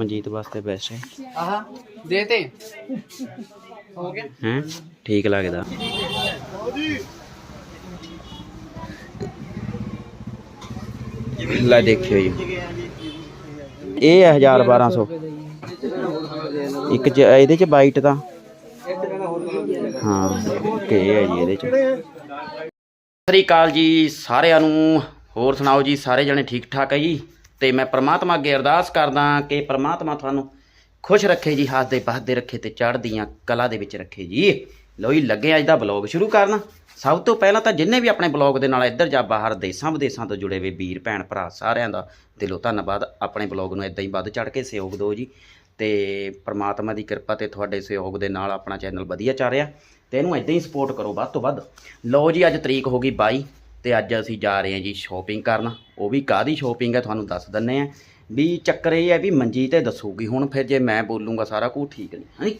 ਮਨਜੀਤ ਵਾਸਤੇ ਹੈ। ਆਹ ਦੇ ਤੇ। ਹੋ ਗਿਆ। ਹੈ? ਠੀਕ ਲੱਗਦਾ। ਲੈ ਦੇਖਿਓ ਜੀ। ਇਹ ਹੈ 1200 ਇੱਕ ਚ ਇਹਦੇ ਚ ਵਾਈਟ ਦਾ ਹਾਂ ਇਹ ਹੈ ਜੀ ਇਹਦੇ ਚ। ਸਤਿ ਸ੍ਰੀ ਅਕਾਲ ਜੀ ਸਾਰਿਆਂ ਨੂੰ। ਹੋਰ ਸੁਣਾਓ ਜੀ ਸਾਰੇ ਜਣੇ ਠੀਕ ਠਾਕ ਹੈ ਜੀ? ਤੇ ਮੈਂ ਪ੍ਰਮਾਤਮਾ ਅੱਗੇ ਅਰਦਾਸ ਕਰਦਾ ਕਿ ਪ੍ਰਮਾਤਮਾ ਤੁਹਾਨੂੰ ਖੁਸ਼ ਰੱਖੇ ਜੀ, ਹੱਸਦੇ ਬਹਸਦੇ ਰੱਖੇ ਤੇ ਚੜ੍ਹਦੀਆਂ ਕਲਾ ਦੇ ਵਿੱਚ ਰੱਖੇ ਜੀ। ਲੋ ਜੀ, ਲੱਗੇ ਅੱਜ ਦਾ ਬਲੌਗ ਸ਼ੁਰੂ ਕਰਨਾ। ਸਭ ਤੋਂ ਪਹਿਲਾਂ ਤਾਂ ਜਿੰਨੇ ਵੀ ਆਪਣੇ ਬਲੌਗ ਦੇ ਨਾਲ ਇੱਧਰ ਜਾਂ ਬਾਹਰ ਦੇਸਾਂ ਵਿਦੇਸਾਂ ਤੋਂ ਜੁੜੇ ਹੋਏ ਵੀਰ, ਭੈਣ, ਭਰਾ ਸਾਰਿਆਂ ਦਾ ਦਿਲੋਂ ਧੰਨਵਾਦ। ਆਪਣੇ ਬਲੌਗ ਨੂੰ ਇਦਾਂ ਹੀ ਵੱਧ ਚੜ੍ਹ ਕੇ ਸਹਿਯੋਗ ਦਿਓ ਜੀ ਤੇ ਪ੍ਰਮਾਤਮਾ ਦੀ ਕਿਰਪਾ ਤੇ ਤੁਹਾਡੇ ਸਹਿਯੋਗ ਦੇ ਨਾਲ ਆਪਣਾ ਚੈਨਲ ਵਧੀਆ ਚੱਲ ਰਿਹਾ ਤੇ ਇਹਨੂੰ ਇਦਾਂ ਹੀ ਸਪੋਰਟ ਕਰੋ ਵੱਧ ਤੋਂ ਵੱਧ। ਲਓ ਜੀ, ਅੱਜ ਤਰੀਕ ਹੋ ਗਈ 22 ਤੇ ਅੱਜ ਅਸੀਂ ਜਾ ਰਹੇ ਹਾਂ ਜੀ ਸ਼ਾਪਿੰਗ ਕਰਨ। ਉਹ ਵੀ ਕਾਦੀ ਸ਼ਾਪਿੰਗ ਹੈ ਤੁਹਾਨੂੰ ਦੱਸ ਦਿੰਨੇ ਆ ਵੀ ਚੱਕਰ ਇਹ ਹੈ ਵੀ ਮੰਜੀ ਤੇ ਦੱਸੂਗੀ। ਹੁਣ ਫਿਰ ਜੇ ਮੈਂ ਬੋਲੂੰਗਾ ਸਾਰਾ ਕੁਝ ਠੀਕ ਨਹੀਂ ਹਾਂਜੀ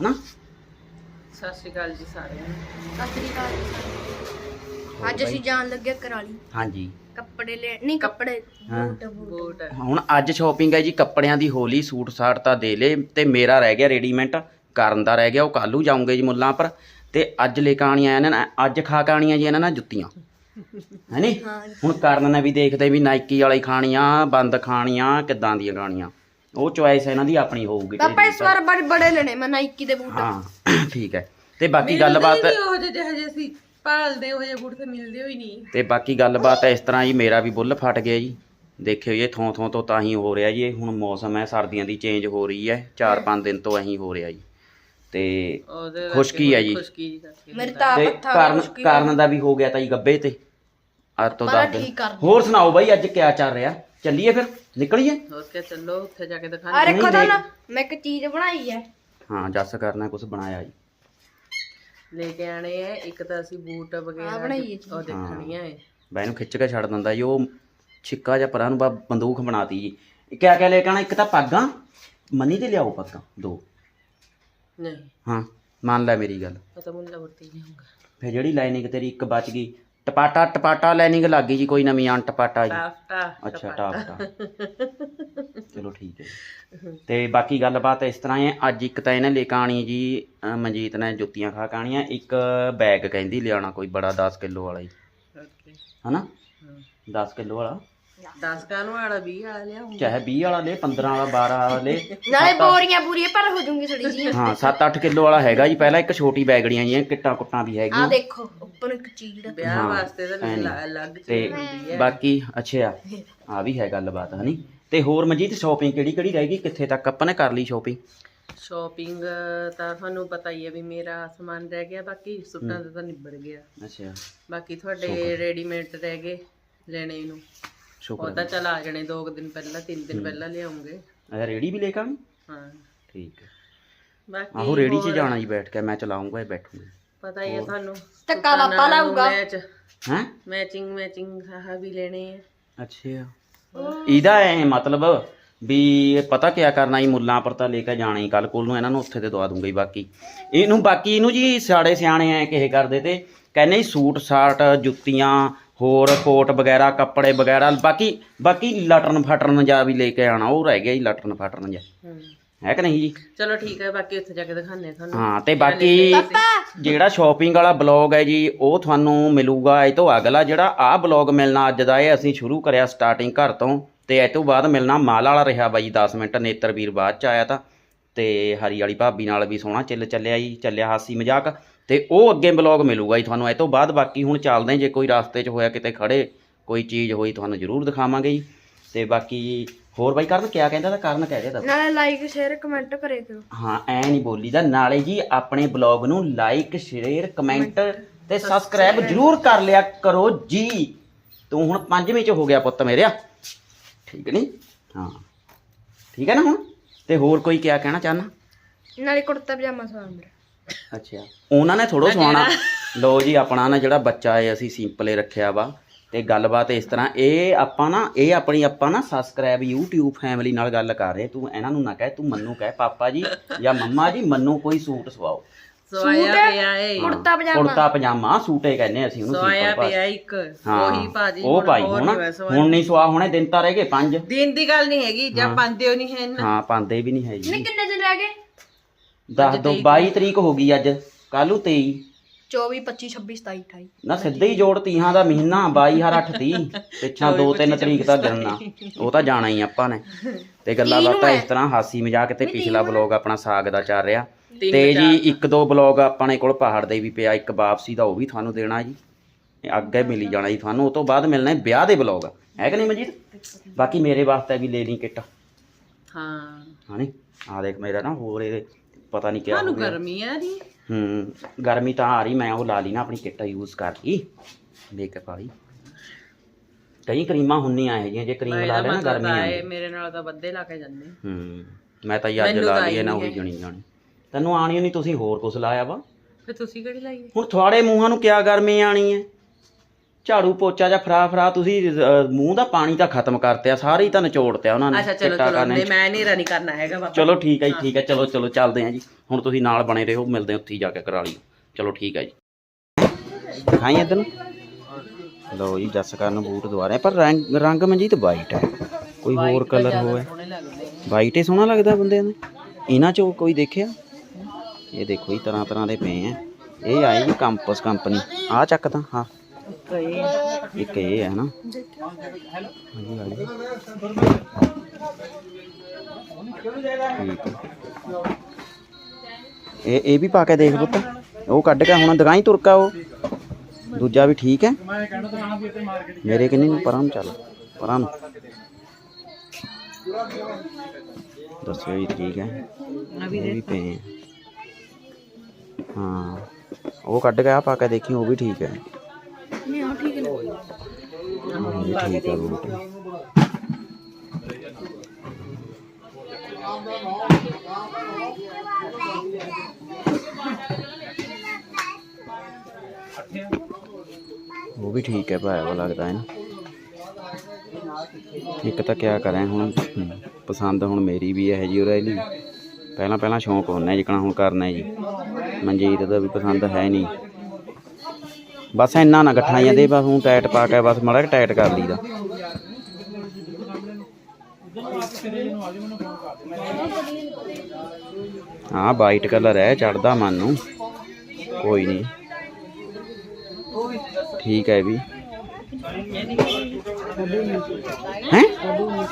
ਹਨਾ? ਸਤਿ ਸ਼੍ਰੀ ਅਕਾਲ ਜੀ ਸਾਰਿਆਂ ਨੂੰ। ਸਤਿ ਸ੍ਰੀ ਅਕਾਲ ਅੱਜ ਅਸੀਂ ਜਾਣ ਲੱਗੇ ਕਰਾਲੀ। ਹਾਂਜੀ। ਕੱਪੜੇ ਲੈ ਨਹੀਂ ਕੱਪੜੇ ਹਾਂ। Boot boot. ਬੂਟ। ਹੁਣ ਅੱਜ ਸ਼ਾਪਿੰਗ ਹੈ ਜੀ ਕੱਪੜਿਆਂ ਦੀ ਹੋਲੀ ਸੂਟ ਸਾਟ ਤਾਂ ਦੇ ਲੇ ਤੇ ਮੇਰਾ ਰਹਿ ਗਿਆ ਰੈਡੀਮੈਂਟ ਕਰਨ ਦਾ ਰਹਿ ਗਿਆ ਉਹ ਕੱਲੂ ਜਾਉਂਗੇ ਜੀ ਮੁੱਲਾਂ ਪਰ। ਤੇ ਅੱਜ ਲੈ ਕੇ ਆਣੀਆਂ ਇਹਨਾਂ ਨੇ ਅੱਜ ਖਾ ਕੇ ਆਣੀਆਂ ਜੀ ਇਹਨਾਂ ਨੇ ਜੁੱਤੀਆਂ। ਹੈਨੀ? ਹੁਣ ਕਰਨ ਨੇ ਵੀ ਦੇਖਦੇ ਵੀ ਨਾਈਕੀ ਵਾਲੀ ਖਾਣੀਆਂ ਬੰਦ ਖਾਣੀਆਂ ਕਿੱਦਾਂ ਦੀਆਂ ਖਾਣੀਆਂ ਉਹ ਚੁਆਇਸ ਇਹਨਾਂ ਦੀ ਆਪਣੀ ਹੋਊਗੀ ਪਾਪਾ ਇਸ ਵਾਰ ਬੜੇ ਬੜੇ ਲੈਣੇ ਮੈਂ ਨਾਈਕੀ ਦੇ ਬੂਟ। ਹਾਂ ਠੀਕ ਹੈ। ਤੇ ਬਾਕੀ ਗੱਲਬਾਤ ਉਹ ਜਿਹੇ ਹਜੇ ਅਸੀਂ ਭਾਲਦੇ ਉਹ ਜਿਹੇ ਬੂਟ ਤੇ ਮਿਲਦੇ ਹੋਈ ਨਹੀਂ। ਤੇ ਬਾਕੀ ਗੱਲਬਾਤ ਇਸ ਤਰ੍ਹਾਂ ਜੀ ਮੇਰਾ ਵੀ ਬੁੱਲ ਫਟ ਗਿਆ ਜੀ। ਦੇਖਿਓ ਇਹ ਥੋਂ ਥੋਂ ਤੋਂ ਤਾਂ ਹੀ ਹੋ ਰਿਹਾ ਜੀ ਇਹ ਹੁਣ ਮੌਸਮ ਹੈ ਸਰਦੀਆਂ ਦੀ ਚੇਂਜ ਹੋ ਰਹੀ ਹੈ 4-5 ਦਿਨ ਤੋਂ ਐਂ ਹੋ ਰਿਹਾ ਜੀ। ਤੇ ਉਹਦੇ ਖੁਸ਼ਕੀ ਹੈ ਜੀ। ਖੁਸ਼ਕੀ ਜੀ ਕਰਕੇ ਮੇਰੇ ਤਾਂ ਤੇ ਪੱਥਾ ਕਾਰਨ ਕਾਰਨ ਦਾ ਵੀ ਹੋ ਗਿਆ ਤਾਂ ਜੀ ਗੱਬੇ ਤੇ। ਅੱਜ ਤੋਂ ਪਰ 10 ਦਿਨ। ਠੀਕ ਕਰ ਹੋਰ ਸੁਣਾਓ ਬਾਈ ਅੱਜ ਕਿਆ ਚੱਲ ਰਿਹਾ? ਚੱਲੀਏ ਫਿਰ? ਨਿਕਲੀਏ? ਹੋਰ ਕੇ ਚੱਲੋ ਉੱਥੇ ਜਾ ਕੇ ਆ ਦਿਖਾਣੇ ਦੇਖੋ ਤਾਂ ਨਾ ਮੈਂ ਇੱਕ ਚੀਜ਼ ਬਣਾਈ ਹੈ। ਹਾਂ ਜੱਸ ਕਰਨਾ ਕੁਝ ਬਣਾਇਆ ਜੀ। ਲੈ ਕੇ ਆਣੇ ਆ ਇੱਕ ਤਾਂ ਅਸੀਂ ਬੂਟ ਵਗੈਰਾ ਆ ਬਣਾਈ ਹੈ ਚੀਜ਼। ਉਹ ਦੇਖਣੀਆਂ ਹੈ। ਬਾਈ ਨੂੰ ਖਿੱਚ ਕੇ ਛੱਡ ਦਿੰਦਾ ਜੀ ਉਹ ਛਿੱਕਾ ਜਾਂ ਪਰਾਂ ਨੂੰ ਬਾ ਬੰਦੂਕ ਬਣਾਤੀ ਜੀ। ਇਹ ਕਿਆ ਕਿਆ ਲੈ ਕੇ ਆਣਾ ਇੱਕ ਤਾਂ ਪੱਗਾਂ। ਮਨੀ ਤੇ ਲਿਆਓ ਪੱਗਾਂ ਦੋ। ਨਹੀਂ। ਹਾਂ ਮੰਨ ਲੈ ਮੇਰੀ ਗੱਲ। ਵਰਤੀ ਨਹੀਂ ਹੋਊਗਾ। ਫਿਰ ਜਿਹੜੀ ਲਾਈਨਿੰਗ ਤੇਰੀ ਇੱਕ ਬਚ ਗਈ ਟਪਾਟਾ ਟਪਾਟਾ ਲਾਈਨਿੰਗ ਲੱਗ ਗਈ ਜੀ ਕੋਈ ਨਵੀਂ ਆਂ ਟਪਾਟਾ ਜੀ। ਟਾਫਟਾ ਅੱਛਾ ਟਾਪਟਾ। ਚਲੋ ਠੀਕ ਹੈ ਤੇ ਬਾਕੀ ਗੱਲਬਾਤ ਇਸ ਤਰ੍ਹਾਂ ਹੈ ਅੱਜ ਇੱਕ ਤਾਂ ਇਹਨੇ ਲੈ ਕੇ ਆਣੀ ਜੀ ਅਹ ਮਨਜੀਤ ਨੇ ਜੁੱਤੀਆਂ ਖਾ ਕੇ ਆਣੀਆਂ ਇੱਕ ਬੈਗ ਕਹਿੰਦੀ ਲਿਆਉਣਾ ਕੋਈ ਬੜਾ 10 ਕਿਲੋ ਵਾਲਾ ਓਕੇ ਹਨਾ? 10 ਕਿਲੋ ਵਾਲਾ? 10 ਕਾਨੂੰ ਵਾਲਾ 20 ਵਾਲਾ ਲਿਆਉਂਗਾ ਚਾਹੇ 20 ਵਾਲਾ ਲੈ 15 ਵਾਲਾ 12 ਵਾਲਾ ਲੈ। ਨਾਲੇ ਬੋਰੀਆਂ ਪੂਰੀਆਂ ਪਰ ਹੋ ਜੂਗੀ ਥੋੜੀ ਜੀ ਹਾਂ 7-8 ਕਿਲੋ ਵਾਲਾ ਹੈਗਾ ਜੀ। ਪਹਿਲਾਂ ਇੱਕ ਛੋਟੀ ਬੈਗੜੀਆਂ ਜੀਆਂ ਕਿੱਟਾਂ ਕੁੱਟਾਂ ਵੀ ਆ ਹੈਗੀਆਂ ਦੇਖੋ ਉੱਪਰ ਇੱਕ ਚੀਜ਼ ਵਿਆਹ ਵਾਸਤੇ ਤਾਂ ਅਲੱਗ ਤੇ ਚੀਜ਼ ਬਾਕੀ ਅੱਛਾ ਆ ਵੀ ਹੈ ਗੱਲਬਾਤ ਹਨੀ। ਤੇ ਹੋਰ ਮਨਜੀਤ ਸ਼ਾਪਿੰਗ ਕਿਹੜੀ ਕਿਹੜੀ ਰਹਿ ਗਈ? ਕਿੱਥੇ ਤੱਕ? ਆਪਾਂ ਨੇ ਕਰ ਲਈ ਸ਼ਾਪਿੰਗ ਸ਼ਾਪਿੰਗ ਤਾਂ ਤੁਹਾਨੂੰ ਪਤਾ ਹੀ ਹੈ ਵੀ ਮੇਰਾ ਸਮਾਨ ਰਹਿ ਗਿਆ ਬਾਕੀ ਸੁੱਟਾਂ ਦਾ ਤਾਂ ਨਿਬੜ ਗਿਆ। ਅੱਛਾ। ਬਾਕੀ ਤੁਹਾਡੇ ਰੈਡੀਮੇਡ ਰਹਿ ਗਏ ਲੈਣੇ ਨੂੰ। ਉਹ ਸ਼ੁਕਰ ਤਾਂ ਚਲ ਆ ਜਾਣੇ ਦੋ ਕੁ ਦਿਨ ਪਹਿਲਾਂ ਤਿੰਨ ਦਿਨ ਪਹਿਲਾਂ ਲਿਆਉਂਗੇ। ਅਰੇ ਰੇੜੀ ਵੀ ਲੈ ਕੇ ਆਣੀ ਹਾਂ। ਠੀਕ ਹੈ। ਬਾਕੀ ਆਹੋ ਰੇੜੀ 'ਚ ਜਾਣਾ ਜੀ ਬੈਠ ਕੇ ਮੈਂ ਚਲਾਉਂਗਾ ਇਹ ਬੈਠੂਗਾ। ਪਤਾ ਹੀ ਹੈ ਤੁਹਾਨੂੰ ਧੱਕਾ ਲਾਪਾ ਲਾਊਗਾ। ਮੈਚ ਹੈਂ? ਮੈਚਿੰਗ ਮੈਚਿੰਗ ਆਹ ਵੀ ਲੈਣੇ ਆ। ਅੱਛਾ। ਇਹਦਾ ਐ ਮਤਲਬ ਵੀ ਪਤਾ ਕਿਆ ਕਰਨਾ ਹੀ ਮੁੱਲਾਂ ਪਰ ਤਾਂ ਲੈ ਕੇ ਜਾਣਾ ਹੀ ਕੱਲ ਕੋਲ ਨੂੰ ਇਹਨਾਂ ਨੂੰ ਉੱਥੇ ਤੇ ਦਵਾ ਦੂੰਗਾ ਜੀ ਬਾਕੀ। ਇਹਨੂੰ ਬਾਕੀ ਇਹਨੂੰ ਜੀ ਸਾੜੇ ਸਿਆਣੇ ਐ ਕਿਹੇ ਕਰਦੇ ਤੇ ਕਹਿੰਦੇ ਸੂਟ ਸਾਟ ਜੁੱਤੀਆਂ ਹੋਰ ਕੋਟ ਵਗੈਰਾ ਕੱਪੜੇ ਵਗੈਰਾ ਬਾਕੀ ਬਾਕੀ ਲਟਰਨ ਫਟਰਨ ਜਾ ਵੀ ਲੈ ਕੇ ਆਣਾ ਉਹ ਰਹਿ ਗਿਆ ਜੀ ਲਟਰਨ ਫਟਰਨ ਜਾ। ਹੂੰ। ਕਿ ਨਹੀਂ ਜੀ? ਚਲੋ ਠੀਕ ਹੈ ਬਾਕੀ ਉੱਥੇ ਜਾ ਕੇ ਆ ਤੁਹਾਨੂੰ। ਹਾਂ ਤੇ ਬਾਕੀ ਜਿਹੜਾ ਸ਼ਾਪਿੰਗ ਵਾਲਾ ਬਲੌਗ ਹੈ ਜੀ ਉਹ ਤੁਹਾਨੂੰ ਮਿਲੂਗਾ ਇਹ ਤੋਂ ਅਗਲਾ ਜਿਹੜਾ ਆਹ ਬਲੌਗ ਮਿਲਣਾ ਅੱਜ ਦਾ ਇਹ ਅਸੀਂ ਸ਼ੁਰੂ ਕਰਿਆ ਸਟਾਰਟਿੰਗ ਘਰ ਤੋਂ। ਤੇ ਇਹ ਤੋਂ ਬਾਅਦ ਮਿਲਣਾ ਮਾਲ ਵਾਲਾ ਰਿਹਾ ਬਾਈ 10 ਮਿੰਟ ਨੇਤਰ ਵੀਰ ਬਾਅਦ ਚ ਆਇਆ ਤਾਂ। ਤੇ ਹਰੀ ਵਾਲੀ ਭਾਬੀ ਨਾਲ ਵੀ ਸੋਹਣਾ ਚੱਲ ਚੱਲਿਆ ਜੀ ਚੱਲਿਆ ਹਾਸੀ ਮਜ਼ਾਕ। ਤੇ ਉਹ ਅੱਗੇ ਬਲੌਗ ਮਿਲੂਗਾ ਜੀ ਤੁਹਾਨੂੰ। ਇਹ ਤੋਂ ਬਾਅਦ ਬਾਕੀ ਹੁਣ ਚੱਲਦੇ ਜੇ ਕੋਈ ਰਸਤੇ 'ਚ ਹੋਇਆ ਕਿਤੇ ਖੜੇ ਕੋਈ ਚੀਜ਼ ਹੋਈ ਤੁਹਾਨੂੰ ਜ਼ਰੂਰ ਦਿਖਾਵਾਂਗੇ ਜੀ। ਤੇ ਬਾਕੀ ਹੋਰ ਬਾਈ ਕਰਨ ਕਿਆ ਕਹਿੰਦਾ ਤਾਂ ਕਰਨ ਕਹਿ ਰਿਹਾ ਦੱਸ। ਨਾਲੇ ਲਾਈਕ ਸ਼ੇਅਰ ਕਮੈਂਟ ਕਰੇ ਕਰੋ ਹਾਂ ਐ ਨਹੀਂ ਬੋਲੀਦਾ। ਨਾਲੇ ਜੀ ਆਪਣੇ ਬਲੌਗ ਨੂੰ ਲਾਈਕ ਸ਼ੇਅਰ ਕਮੈਂਟ ਤੇ ਸਬਸਕ੍ਰਾਈਬ ਜਰੂਰ ਕਰ ਲਿਆ ਕਰੋ ਜੀ। ਤੂੰ ਹੁਣ ਪੰਜਵੇਂ ਚ ਹੋ ਗਿਆ ਪੁੱਤ ਮੇਰਿਆ। ਠੀਕ ਨਹੀਂ ਹਾਂ। ਠੀਕ ਹੈ ਨਾ ਹੁਣ? ਤੇ ਹੋਰ ਕੋਈ ਕਿਆ ਕਹਿਣਾ ਚਾਹਨਾ ਨਾਲੇ ਕੁੜਤਾ ਪਜਾਮਾ ਸਵਾ ਮੇਰਾ। ਅੱਛਾ। ਉਹਨਾਂ ਨੇ ਥੋੜੋ ਸਵਾਣਾ ਲੋ ਜੀ ਆਪਣਾ ਨਾ ਜਿਹੜਾ ਬੱਚਾ ਹੈ ਅਸੀਂ ਸਿੰਪਲੇ ਰੱਖਿਆ ਵਾ ਤੇ ਗੱਲਬਾਤ ਇਸ ਤਰ੍ਹਾਂ ਇਹ ਆਪਾਂ ਨਾ ਇਹ ਆਪਣੀ ਆਪਾਂ ਨਾ ਸਬਸਕ੍ਰਾਈਬ YouTube ਫੈਮਿਲੀ ਨਾਲ ਗੱਲ ਕਰ ਰਹੇ। ਤੂੰ ਇਹਨਾਂ ਨੂੰ ਨਾ ਕਹਿ ਤੂੰ ਮੰਨੂ ਕਹਿ ਪਾਪਾ ਜੀ ਜਾਂ ਮੰਮਾ ਜੀ ਮੰਨੂ ਕੋਈ ਸੂਟ ਸਵਾਓ। ਪਿਆ ਏ। ਕੁੜਤਾ ਪਜਾਮਾ। ਕੁੜਤਾ ਪਜਾਮਾ ਸੂਟੇ ਕਹਿੰਦੇ ਅਸੀਂ ਉਹਨੂੰ ਸਵਾਇਆ simple ਪਿਆ ਇੱਕ। ਉਹੀ ਭਾਜੀ ਉਹ ਭਾਈ ਹੋਰ ਹੁਣ। ਹੁਣ ਨਹੀਂ ਸਵਾ ਹੋਣੇ ਦਿਨ ਤਾਂ ਰਹਿ ਗਏ ਪੰਜ। ਦਿਨ ਦੀ ਗੱਲ ਨਹੀਂ ਹੈਗੀ ਜਾਂ ਪਾਉਂਦੇ ਹੋ ਨਹੀਂ ਹੈ ਨਾ ਹਾਂ ਪਾਉਂਦੇ ਵੀ ਨਹੀਂ ਹੈ ਜੀ ਨਹੀਂ ਕਿੰਨੇ ਦਿਨ ਰਹਿ ਗਏ? ਦੱਸ ਦੋ 22 ਤਰੀਕ। ਹੋ ਗਈ ਅੱਜ ਕੱਲੂ 23 24 25 26 27 28 ਨਾ ਸਿੱਧੇ ਹੀ ਜੋੜ ਤੀਹਾਂ ਦਾ ਮਹੀਨਾ 22 ਹਰ 8 30 ਪਿੱਛਾ 2 3 ਤਰੀਕ ਦਾ ਗਿਣਨਾ ਉਹ ਤਾਂ ਜਾਣਾ ਹੀ ਆਪਾਂ ਨੇ। ਤੇ ਗੱਲਾਂ ਬਾਤਾਂ ਇਸ ਤਰ੍ਹਾਂ ਹਾਸੀ ਮਜ਼ਾਕ ਤੇ ਪਿਛਲਾ ਬਲੌਗ ਆਪਣਾ ਸਾਗ ਦਾ ਚੱਲ ਰਿਹਾ। ਤੇ ਜੀ ਇੱਕ ਦੋ ਬਲੌਗ ਆਪਣੇ ਕੋਲ ਪਹਾੜ ਦੇ ਵੀ ਪਿਆ ਇੱਕ ਵਾਪਸੀ ਦਾ ਉਹ ਵੀ ਤੁਹਾਨੂੰ ਦੇਣਾ ਜੀ। ਇਹ ਅੱਗੇ ਮਿਲੀ ਜਾਣਾ ਜੀ ਤੁਹਾਨੂੰ ਉਹ ਤੋਂ ਬਾਅਦ ਮਿਲਣਾ ਹੈ ਵਿਆਹ ਦੇ ਬਲੌਗ ਹੈ ਕਿ ਨਹੀਂ ਮਨਜੀਤ? ਬਾਕੀ ਮੇਰੇ ਵਾਸਤੇ ਵੀ ਲੈ ਲਈ ਕਿੱਟ। ਹਾਂ। ਹਾਨੀ ਆ ਦੇਖ ਮੇਰਾ ਨਾ ਹੋਰ ਇਹ ਪਤਾ ਨਹੀਂ ਕਿਆ ਹੋ ਤੁਹਾਨੂੰ ਗਿਆ। ਗਰਮੀ ਆ ਰਹੀ ਹੂੰ ਗਰਮੀ ਤਾਂ ਆ ਰਹੀ ਮੈਂ ਉਹ ਲਾ ਲਈ ਨਾ ਆਪਣੀ ਕਿੱਟ ਯੂਜ਼ ਕਰ ਲਈ ਮੇਕਅਪ ਵਾਲੀ। ਕਈ ਕਰੀਮਾਂ ਹੁੰਦੀਆਂ ਇਹ ਜਿਹੀਆਂ ਜੇ ਕਰੀਮ ਲਾ ਇਹਦਾ ਲੈ ਨਾ ਮਤਲਬ ਗਰਮੀ ਤਾਂ ਆਉਂਦੀ ਇਹ ਮੇਰੇ ਨਾਲ ਤਾਂ ਬੱਦੇ ਲਾ ਕੇ ਜਾਂਦੇ। ਹੂੰ ਮੈਂ ਤਾਂ ਮੈਨੂੰ ਲਾ ਤਾਂ ਲਈ ਨਾ ਉਹੀ ਜਣੀ ਜਾਣੀ। ਤੈਨੂੰ ਆਣੀ ਨਹੀਂ ਤੁਸੀਂ ਹੋਰ ਕੁਛ ਲਾਇਆ ਵਾ? ਫਿਰ ਤੁਸੀਂ ਕਿਹੜੀ ਲਾਈ? ਹੈ ਹੁਣ ਤੁਹਾਡੇ ਮੂੰਹਾਂ ਨੂੰ ਕਿਆ ਗਰਮੀ ਆਣੀ ਹੈ? ਝਾੜੂ ਪੋਚਾ ਜਾਂ ਫਰਾ ਫਰਾ ਤੁਸੀਂ ਅਹ, ਮੂੰਹ ਦਾ ਪਾਣੀ ਤਾਂ ਖਤਮ ਕਰਤਿਆ ਸਾਰੇ ਹੀ ਤਾਂ ਨਿਚੋੜਤਿਆ ਉਹਨਾਂ ਨੇ ਅੱਛਾ ਚਲੋ ਚਿੱਟਾ ਚਲੋ ਕਰਨਾ ਨਹੀਂ ਮੈਂ ਨਹੀਂ ਰਨੀ ਕਰਨਾ ਹੈਗਾ ਬਾਬਾ। ਚਲੋ ਠੀਕ ਹੈ ਜੀ ਠੀਕ ਹੈ ਚਲੋ ਚਲੋ ਚੱਲਦੇ ਹਾਂ ਜੀ। ਹੁਣ ਤੁਸੀਂ ਨਾਲ ਬਣੇ ਰਹੋ ਮਿਲਦੇ ਹਾਂ ਉੱਥੇ ਹੀ ਜਾ ਕੇ ਕਰਾ ਲਈ ਚਲੋ ਠੀਕ ਹੈ ਜੀ। ਦਿਖਾਈ ਇੱਧਰ ਨੂੰ। ਲਓ ਜੀ ਜੱਸ ਕਰਨ ਬੂਟ ਦੁਆਰੇ ਪਰ ਰੰਗ ਰੰਗ ਮਨਜੀਤ ਵਾਈਟ ਹੈ। ਕੋਈ ਹੋਰ ਕਲਰ ਹੋਵੇ। ਵਾਈਟ ਹੀ ਸੋਹਣਾ ਲੱਗਦਾ ਬੰਦਿਆਂ ਨੂੰ। ਇਹਨਾਂ ਚੋਂ ਕੋਈ ਦੇਖਿਆ? ਇਹ ਦੇਖੋ ਜੀ ਤਰ੍ਹਾਂ ਤਰ੍ਹਾਂ ਦੇ ਪਏ ਆ। ਇਹ ਆਈ ਜੀ ਕੰਪਸ ਕੰਪਨੀ ਆ ਚੱਕ ਤਾਂ ਹਾਂ ਕਈ ਇੱਕ ਇਹ ਹੈ ਨਾ ਹਾਂਜੀ ਹਾਂਜੀ ਠੀਕ ਹੈ ਇਹ ਇਹ ਵੀ ਪਾ ਕੇ ਦੇਖ ਪੁੱਤ ਉਹ ਕੱਢ ਕੇ ਹੁਣ ਦਿਖਾਈ ਤੁਰਕਾ ਉਹ ਦੂਜਾ ਵੀ ਠੀਕ ਹੈ ਮੇਰੇ ਕਿੰਨੀ ਨੂੰ ਪਰਾਂ ਨੂੰ ਚੱਲ ਪਰਾਂ ਨੂੰ ਦੱਸਿਓ ਜੀ ਠੀਕ ਹੈ ਉਹ ਵੀ ਪਏ ਆ। ਹਾਂ ਉਹ ਕੱਢ ਕੇ ਆ ਪਾ ਕੇ ਦੇਖੀ ਉਹ ਵੀ ਠੀਕ ਹੈ ਨਹੀਂ ਆ ਠੀਕ ਹੈ। ਹਾਂ ਜੀ ਠੀਕ ਹੈ ਬੂਟ ਉਹ ਵੀ ਠੀਕ ਹੈ ਭਾਇਆ ਵਾ ਲੱਗਦਾ ਹੈ ਨਾ। ਇੱਕ ਤਾਂ ਕਿਆ ਕਰਾਂ ਹੁਣ ਹਮ, ਪਸੰਦ ਹੁਣ ਮੇਰੀ ਵੀ ਇਹ ਜੀ ਰਹਿ ਲਈ ਪਹਿਲਾਂ ਪਹਿਲਾਂ ਸ਼ੌਂਕ ਹੁੰਦਾ ਜਿਕਣਾ ਹੁਣ ਕਰਨਾ ਜੀ ਮਨਜੀਤ ਦਾ ਵੀ ਪਸੰਦ ਹੈ ਨਹੀਂ। ਬਸ ਇੰਨਾ ਨਾ ਗੱਠਾਂ ਜਾਂਦੇ ਬਸ ਹੁਣ ਟਾਈਟ ਪਾ ਕੇ ਬਸ ਮਾੜਾ ਜਿਹਾ ਟਾਈਟ ਕਰ ਲਈਦਾ। ਹਾਂ ਵਾਈਟ ਕਲਰ ਹੈ, ਚੜਦਾ ਮਨ ਨੂੰ। ਕੋਈ ਨਹੀਂ ਠੀਕ ਹੈ ਇਹ ਵੀ। ਹੈ?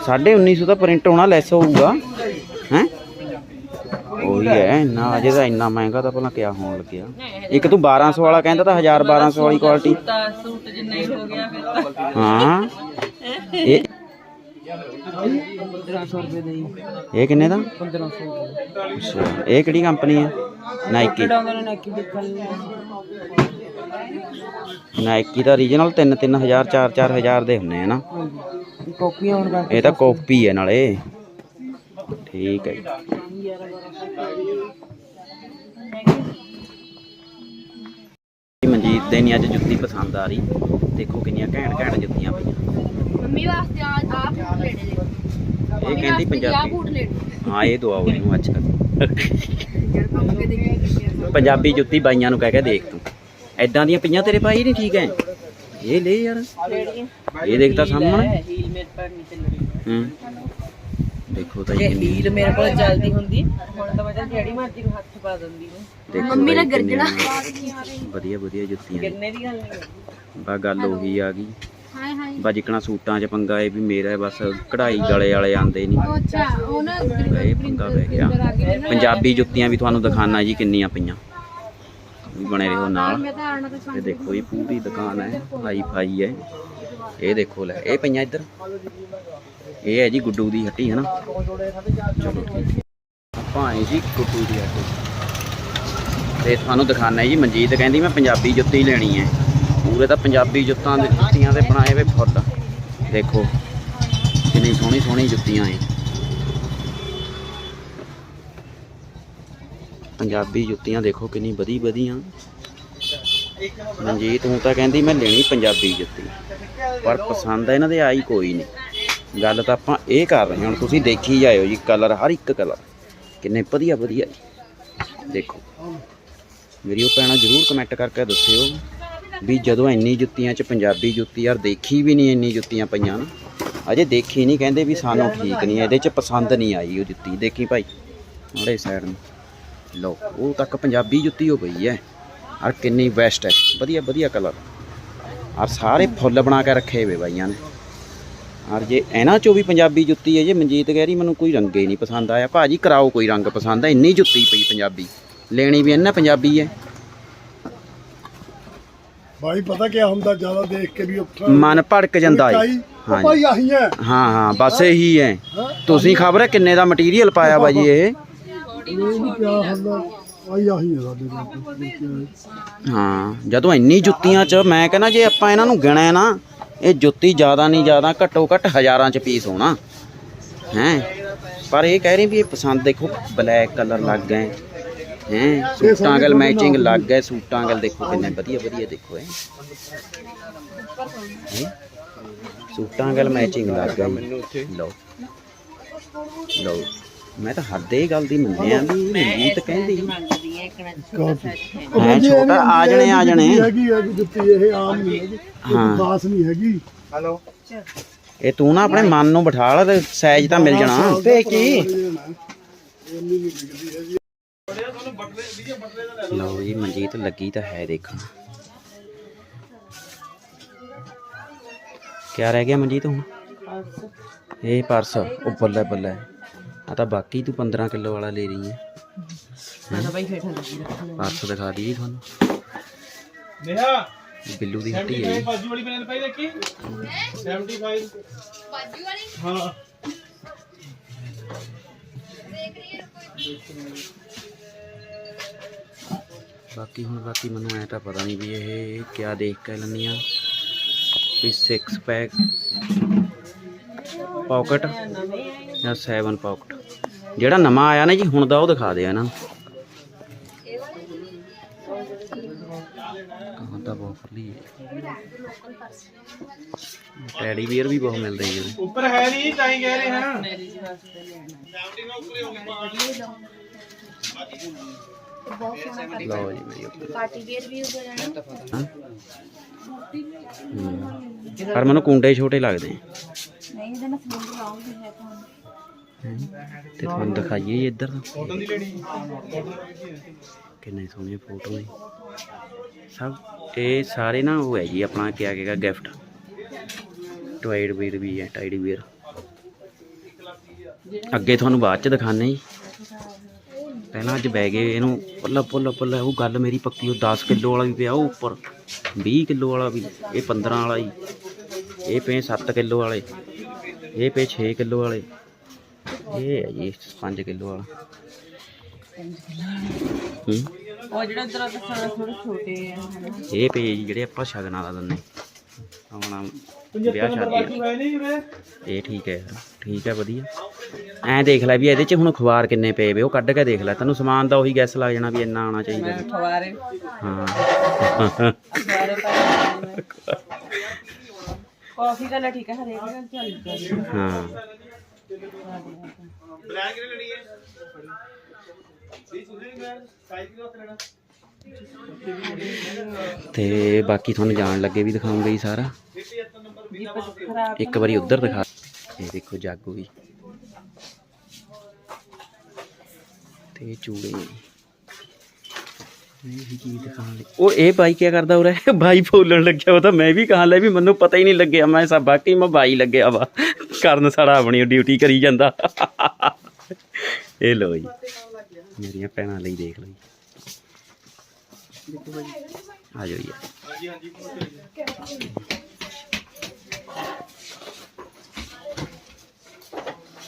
1950 ਦਾ ਪ੍ਰਿੰਟ ਹੋਣਾ ਲੈਸ ਹੋਊਗਾ। ਉਹੀ ਹੈ। ਨਾ ਅਜੇ ਤਾਂ ਇੰਨਾ ਮਹਿੰਗਾ ਤਾਂ ਭਲਾ ਕਿਆ ਹੋਣ ਲੱਗਿਆ। ਇੱਕ ਤੂੰ 1200 ਵਾਲਾ ਕਹਿੰਦਾ ਤਾਂ 1000 1200 ਵਾਲੀ ਕੁਆਲਿਟੀ ਤਾਂ ਸੂਟ ਜਿੰਨਾ ਹੀ ਹੋ ਗਿਆ ਫਿਰ ਤਾਂ। ਹਾਂ। ਇਹ 1500 ਰੁਪਏ ਦੇ? ਇਹ ਕਿੰਨੇ ਦਾ 1500 ਰੁਪਏ ਅੱਛਾ ਇਹ ਕਿਹੜੀ ਕੰਪਨੀ ਹੈ ਨਾਈਕੀ ਨਾਈਕੀ ਦਾ ਰੀਜਨਲ 3 3000 4 4000 ਦੇ ਹੁੰਨੇ ਆ ਨਾ। ਕਾਪੀਆਂ ਹੁਣ ਦਾ ਇਹ ਤਾਂ ਕਾਪੀ ਹੈ ਨਾਲੇ। ਠੀਕ ਹੈ ਜੀ। ਮਨਜੀਤ ਦੇ ਨਹੀਂ ਅੱਜ ਜੁੱਤੀ ਪਸੰਦ ਆ ਰਹੀ। ਦੇਖੋ ਕਿੰਨੀਆਂ ਘੈਂਟ ਘੈਂਟ ਜੁੱਤੀਆਂ ਪਈਆਂ। ਮੰਮੀ ਵਾਸਤੇ ਆ ਆ ਬੂਟ ਲੈਣੇ ਨੇ। ਇਹ ਕਹਿੰਦੀ ਪੰਜਾਬੀ। ਬੂਟ ਲੈਣੇ ਹਾਂ ਇਹ ਦਵਾਓ ਇਹਨੂੰ ਦੇਖੀ ਪੰਜਾਬੀ ਜੁੱਤੀ ਬਾਈਆਂ ਨੂੰ ਕਹਿ ਕੇ ਦੇਖ ਤੂੰ। ਐਦਾਂ ਦੀਆਂ ਪਈਆਂ ਤੇਰੇ ਪਾਈ ਨਹੀਂ ਠੀਕ ਹੈ? ਇਹ ਲੈ ਯਾਰ। ਇਹ ਦੇਖ ਤਾਂ ਸਾਹਮਣੇ। ਹੀਲ ਮੇਰੇ ਪਰ ਨਹੀਂ ਚੱਲਣੀ। ਹੂੰ। ਦੇਖੋ ਤਾਂ ਜੇ ਹੀਲ ਮੇਰੇ ਕੋਲ ਚੱਲਦੀ ਹੁੰਦੀ। ਹੁਣ ਤਾਂ ਮੈਂ ਤਾਂ ਜਿਹੜੀ ਮਰਜ਼ੀ ਨੂੰ ਹੱਥ ਪਾ ਦਿੰਦੀ ਹਾਂ। ਦੇਖੋ ਮੰਮੀ ਨੇ ਕਿੰਨੀਆਂ ਗਰਜਣਾ। ਵਧੀਆ ਵਧੀਆ ਜੁੱਤੀਆਂ ਕਿੰਨੇ ਦੀ ਗੱਲ ਨਹੀਂ ਬਾ ਗੱਲ ਉਹੀ ਆ ਗਈ। ਹਾਏ ਹਾਏ। ਬਾ ਜਿਕਣਾ ਸੂਟਾਂ 'ਚ ਪੰਗਾ ਇਹ ਵੀ ਮੇਰਾ ਬਸ ਕਢਾਈ ਗਲੇ ਵਾਲੇ ਆਂਦੇ ਨਹੀਂ। ਅੱਛਾ ਉਹ ਨਾ ਇਹ ਪੰਗਾ ਪੈ ਗਿਆ। ਪੰਜਾਬੀ ਜੁੱਤੀਆਂ ਵੀ ਤੁਹਾਨੂੰ ਦਿਖਾਣਾ ਜੀ ਕਿੰਨੀਆਂ ਪਈਆਂ। ਵੀ ਬਣੇ ਰਹੋ ਨਾਲ। ਮੈਂ ਤਾਂ ਆਣਾ ਤਾਂ ਇਹ ਦੇਖੋ ਇਹ ਪੂਰੀ ਦੁਕਾਨ ਹੈ ਹਾਈ ਫਾਈ ਹੈ। ਇਹ ਦੇਖੋ ਲੈ ਇਹ ਪਈਆਂ ਇੱਧਰ। ਇਹ ਹੈ ਜੀ ਗੁੱਡੂ ਦੀ ਹੱਟੀ ਹੈ ਨਾ ਚਲੋ। ਠੀਕ ਆਪਾਂ ਆਏ ਜੀ ਗੁੱਡੂ ਦੀ ਹੱਟੀ। ਤੇ ਤੁਹਾਨੂੰ ਦਿਖਾਣਾ ਜੀ, ਮਨਜੀਤ ਕਹਿੰਦੀ ਮੈਂ ਪੰਜਾਬੀ ਜੁੱਤੀ ਲੈਣੀ ਹੈ। ਪੂਰੇ ਤਾਂ ਪੰਜਾਬੀ ਜੁੱਤਾਂ ਦੇ ਜੁੱਤੀਆਂ ਦੇ ਬਣਾਏ ਹੋਏ ਫੁੱਲ। ਦੇਖੋ, ਕਿੰਨੀ ਸੋਹਣੀ ਸੋਹਣੀ ਜੁੱਤੀਆਂ ਹੈ ਪੰਜਾਬੀ ਜੁੱਤੀਆਂ ਦੇਖੋ ਕਿੰਨੀ ਵਧੀ ਵਧੀਆਂ। ਮਨਜੀਤ ਹੁਣ ਤਾਂ ਕਹਿੰਦੀ ਮੈਂ ਲੈਣੀ ਪੰਜਾਬੀ ਜੁੱਤੀ। ਪਰ ਪਸੰਦ ਇਹਨਾਂ ਦੇ, ਆਈ ਕੋਈ ਨਹੀਂ। ਗੱਲ ਤਾਂ ਆਪਾਂ ਇਹ ਕਰ ਰਹੇ ਹਾਂ, ਹੁਣ ਤੁਸੀਂ ਦੇਖੀ ਜਾਇਓ ਜੀ ਕਲਰ, ਹਰ ਇੱਕ ਕਲਰ। ਕਿੰਨੇ ਵਧੀਆ ਵਧੀਆ ਜੀ। ਦੇਖੋ, ਮੇਰੀ ਉਹ ਭੈਣਾਂ ਜਰੂਰ ਕਮੈਂਟ ਕਰਕੇ ਦੱਸਿਓ ਵੀ ਜਦੋਂ ਇੰਨੀ ਜੁੱਤੀਆਂ 'ਚ ਪੰਜਾਬੀ ਜੁੱਤੀ, ਯਾਰ ਦੇਖੀ ਵੀ ਨਹੀਂ ਇੰਨੀ ਜੁੱਤੀਆਂ ਪਈਆਂ ਨਾ। ਅਜੇ ਦੇਖੀ ਨਹੀਂ, ਕਹਿੰਦੇ ਵੀ ਸਾਨੂੰ ਠੀਕ ਨਹੀਂ, ਇਹਦੇ 'ਚ ਪਸੰਦ ਨਹੀਂ ਆਈ ਉਹ ਜੁੱਤੀ। ਦੇਖੀ ਭਾਈ, ਮਾੜੇ ਸਾਈਡ ਨੂੰ। ਲਓ, ਉਹ ਤੱਕ ਪੰਜਾਬੀ ਜੁੱਤੀ ਹੋ ਗਈ ਹੈ। ਔਰ ਕਿੰਨੀ ਬੈਸਟ ਹੈ। ਵਧੀਆ ਵਧੀਆ ਕਲਰ ਔਰ ਸਾਰੇ ਫੁੱਲ ਬਣਾ ਕੇ ਰੱਖੇ ਹੋਏ ਬਾਈਆਂ ਨੇ। ਔਰ ਜੇ ਇਹਨਾਂ ਚੋਂ ਵੀ ਪੰਜਾਬੀ ਜੁੱਤੀ ਹੈ ਜੇ ਮਨਜੀਤ ਕਹਿ ਰਹੀ ਮੈਨੂੰ ਕੋਈ ਰੰਗ ਹੀ ਨਹੀਂ ਪਸੰਦ ਆਇਆ ਭਾਜੀ ਕਰਾਓ ਕੋਈ ਰੰਗ ਪਸੰਦ ਹੈ ਇੰਨੀ ਜੁੱਤੀ ਪਈ ਪੰਜਾਬੀ। ਲੈਣੀ ਵੀ ਇਹਨਾਂ ਪੰਜਾਬੀ ਹੈ। ਭਾਈ ਪਤਾ ਕੀ ਹੁੰਦਾ ਜ਼ਿਆਦਾ ਦੇਖ ਕੇ ਵੀ ਉੱਠਾ ਮਨ ਭੜਕ ਜਾਂਦਾ ਹੈ। ਹਾਂਜੀ। ਭਾਈ ਆਹੀ ਹੈ। ਹਾਂ ਹਾਂ ਬਸ ਇਹੀ ਹੈ। ਤੁਸੀਂ ਖਬਰ ਹੈ ਕਿੰਨੇ ਦਾ ਮਟੀਰੀਅਲ ਪਾਇਆ ਬਾਜੀ ਇਹ? ਹੈ ਹਾਂ ਜਦੋਂ ਇੰਨੀ ਜੁੱਤੀਆਂ 'ਚ ਮੈਂ ਕਹਿੰਦਾ ਜੇ ਆਪਾਂ ਇਹਨਾਂ ਨੂੰ ਗਿਣਿਆ ਨਾ ਇਹ ਜੁੱਤੀ ਜ਼ਿਆਦਾ ਨਹੀਂ ਜ਼ਿਆਦਾ, ਘੱਟੋ ਘੱਟ ਹਜ਼ਾਰਾਂ 'ਚ ਪੀਸ ਹੋਣਾ। ਹੈ? ਪਰ ਇਹ ਕਹਿ ਰਹੇ ਵੀ ਇਹ ਪਸੰਦ ਦੇਖੋ ਬਲੈਕ ਕਲਰ ਲੱਗ ਗਏ। ਹੈ? ਸੂਟਾਂ ਗਲ ਮੈਚਿੰਗ ਲੱਗ ਗਏ, ਸੂਟਾਂ ਗਲ ਦੇਖੋ ਕਿੰਨੇ ਵਧੀਆ ਵਧੀਆ ਦੇਖੋ ਇਹ। ਹੈਂ? ਸੂਟਾਂ ਗਲ ਮੈਚਿੰਗ ਲੱਗ ਗਈ ਲਓ। ਲਓ। ਮੈਂ ਤਾਂ ਹੱਦ ਇਹ ਗੱਲ ਦੀ ਮੰਨਿਆ ਵੀ ਮਨਜੀਤ ਕਹਿੰਦੀ ਹੈ ਛੋਟਾ ਆ ਜਣੇ ਆ ਜਣੇ। ਹੈਗੀ ਹੈ ਜੁੱਤੀ ਇਹ ਆਮ ਨਹੀਂ ਹੈਗੀ ਹਾਂ। ਖਾਸ ਨਹੀਂ ਹੈਗੀ। ਇਹ ਤੂੰ ਨਾ ਆਪਣੇ ਮਨ ਨੂੰ ਬਿਠਾ ਲਾ ਤੇ ਸਾਈਜ਼ ਤਾਂ ਮਿਲ ਜਾਣਾ। ਤੇ ਕੀ? ਲਓ ਜੀ ਮਨਜੀਤ ਲੱਗੀ ਤਾਂ ਹੈ ਦੇਖਣ। ਕਿਆ ਰਹਿ ਗਿਆ ਮਨਜੀਤ ਹੁਣ? ਇਹ ਪਰਸ ਉਹ ਬੱਲੇ ਬੱਲੇ। ਆ ਤਾਂ ਬਾਕੀ ਤੂੰ 15 ਕਿਲੋ ਵਾਲਾ ਲੈ ਰਹੀ ਹੈ। ਮੈਂ ਤਾਂ ਬਾਈ ਹੇਠਾਂ ਲੱਗੀ ਰੱਖਣਾ ਪਰਸ ਦਿਖਾ ਦਈਏ ਤੁਹਾਨੂੰ। ਬਿੱਲੂ ਦੀ ਹੱਟੀ ਹੈ। ਬਾਜੂ ਵਾਲੀ ਬਨੇਨ ਪਾਈ ਦੇਖੀ? 75 ਬਾਜੂ ਵਾਲੀ? ਹਾਂ। ਬਾਕੀ ਹੁਣ ਬਾਕੀ ਮੈਨੂੰ ਐ ਤਾਂ ਪਤਾ ਨਹੀਂ ਵੀ ਇਹ ਕਿਆ ਦੇਖ ਕੇ ਲੈਣੀਆਂ ਵੀ 6 ਪੈਕ ਪਾਕਟ ਜਾਂ 7 ਪਾਕਟ। ਜਿਹੜਾ ਨਵਾਂ ਆਇਆ ਨਾ ਜੀ ਹੁਣ ਦਾ ਉਹ ਦਿਖਾ ਦਿਆ ਇਹਨਾਂ ਨੂੰ। ਤਾਂ ਬਹੁਤ ਹੈ। ਟੈਡੀ ਵੀਅਰ ਵੀ ਬਹੁਤ ਮਿਲਦੇ ਜੀ ਉੱਪਰ ਹੈ ਨਹੀਂ ਤਾਂ ਹੀ ਕਹਿ ਰਹੇ ਹਾਂ। ਲਓ ਜੀ ਮੇਰੀ ਉੱਪਰ। ਪਾਰਟੀ ਵੇਅਰ ਵੀ ਹੋ ਜਾਣਾ। ਪਰ ਮੈਨੂੰ ਕੁੰਡੇ ਛੋਟੇ ਲੱਗਦੇ। ਨਹੀਂ ਇਹਦਾ ਮੈਂ ਸਲਿੰਗ ਲਾਉਂਗੀ ਹੈ ਤੁਹਾਨੂੰ। ਤੇ ਤੁਹਾਨੂੰ ਦਿਖਾਈਏ ਜੀ ਇੱਧਰ ਕਾਟਨ ਦੀ ਲੈਣੀ? ਕਿੰਨੇ ਸੋਹਣੀਆਂ ਫੋਟੋਆਂ ਜੀ ਸਭ ਇਹ ਸਾਰੇ ਨਾ ਉਹ ਹੈ ਜੀ ਆਪਣਾ ਕਿਆ ਕਹੇਗਾ ਗਿਫਟ ਟਵਾਈਡ ਵੀਰ ਵੀ ਹੈ ਟਾਈਡੀ ਵੀਰ ਅੱਗੇ ਤੁਹਾਨੂੰ ਬਾਅਦ ਚ ਦਿਖਾਣੇ ਜੀ। ਪਹਿਲਾਂ ਅੱਜ ਬਹਿ ਗਏ ਇਹਨੂੰ ਪੱਲਾ ਪੱਲਾ ਪੱਲਾ ਉਹ ਗੱਲ ਮੇਰੀ ਪੱਕੀ ਉਹ 10 ਕਿਲੋ ਵਾਲਾ ਵੀ ਪਿਆ ਉਹ ਉੱਪਰ। 20 ਕਿਲੋ ਵਾਲਾ ਵੀ ਇਹ 15 ਵਾਲਾ ਜੀ। ਇਹ ਪਏ 7 ਕਿਲੋ ਵਾਲੇ ਇਹ ਪਏ 6 ਕਿਲੋ ਵਾਲੇ। ਇਹ ਹੈ ਜੀ 5 ਕਿਲੋ ਵਾਲਾ। ਹੂੰ। ਉਹ ਜਿਹੜਾ ਇਧਰ ਦੱਸਣਾ ਥੋੜੇ ਛੋਟੇ ਆ ਇਹ ਪਏ ਜੀ ਜਿਹੜੇ ਆਪਾਂ ਸ਼ਗਨਾਂ ਦਾ ਦਿੰਨੇ ਆਪਣਾ ਵਿਆਹ ਸ਼ਾਦੀ ਆ। ਇਹ ਠੀਕ ਹੈ ਯਾਰ ਠੀਕ ਹੈ ਵਧੀਆ। ਐਂ ਦੇਖ ਲੈ ਵੀ ਇਹਦੇ ਚ ਹੁਣ ਖਵਾਰ ਕਿੰਨੇ ਪਏ ਵੇ ਉਹ ਕੱਢ ਕੇ ਦੇਖ ਲੈ। ਤੈਨੂੰ ਸਮਾਨ ਦਾ ਉਹੀ ਗੈਸ ਲੱਗ ਜਾਣਾ ਵੀ ਇੰਨਾ ਆਉਣਾ ਚਾਹੀਦਾ। ਖਵਾਰੇ ਹਾਂ। ਖਵਾਰੇ ਕਾਫੀ ਕਲਰ ਠੀਕ ਹੈ ਹਰੇਕ ਦਾ ਚੱਲ ਜਾਏ ਹਾਂ। ਬਲੈਕ ਕਿਹੜੀ ਲੈਣੀ ਹੈ? ਜੀ ਸੁਣੇ ਮੈਂ ਸਾਈਜ਼ ਕਿਹਦਾ ਲੈਣਾ? ਤੇ ਬਾਕੀ ਤੁਹਾਨੂੰ ਜਾਣ ਲੱਗੇ ਵੀ ਦਿਖਾਉਂਗਾ ਜੀ ਸਾਰਾ। ਇੱਕ ਵਾਰੀ ਉੱਧਰ ਦਿਖਾ। ਇਹ ਦੇਖੋ ਜਾਗੋ ਵੀ। ਤੇ ਚੂੜੇ ਇਹ ਵੀ ਕੀ ਦਿਖਾਉਣ ਲਈ ਉਹ ਇਹ ਬਾਈ ਕੀ ਕਰਦਾ ਉਰੇ? ਬਾਈ ਫੋਲਣ ਲੱਗਿਆ ਉਹ ਤਾਂ ਮੈਂ ਵੀ ਕਹਾਂ ਲੈ ਵੀ ਮੈਨੂੰ ਪਤਾ ਹੀ ਨਹੀਂ ਲੱਗਿਆ। ਮੈਂ ਸਾ ਬਾਕੀ ਮੈਂ ਬਾਈ ਲੱਗਿਆ ਵਾ। ਕਰਨ ਸਾਡਾ ਆਪਣੀ ਡਿਊਟੀ ਕਰੀ ਜਾਂਦਾ। ਇਹ ਲੋ ਜੀ। ਮੇਰੀਆਂ ਭੈਣਾਂ ਲਈ ਦੇਖ ਲਓ ਜੀ। ਆ ਜਾਓ ਜੀ।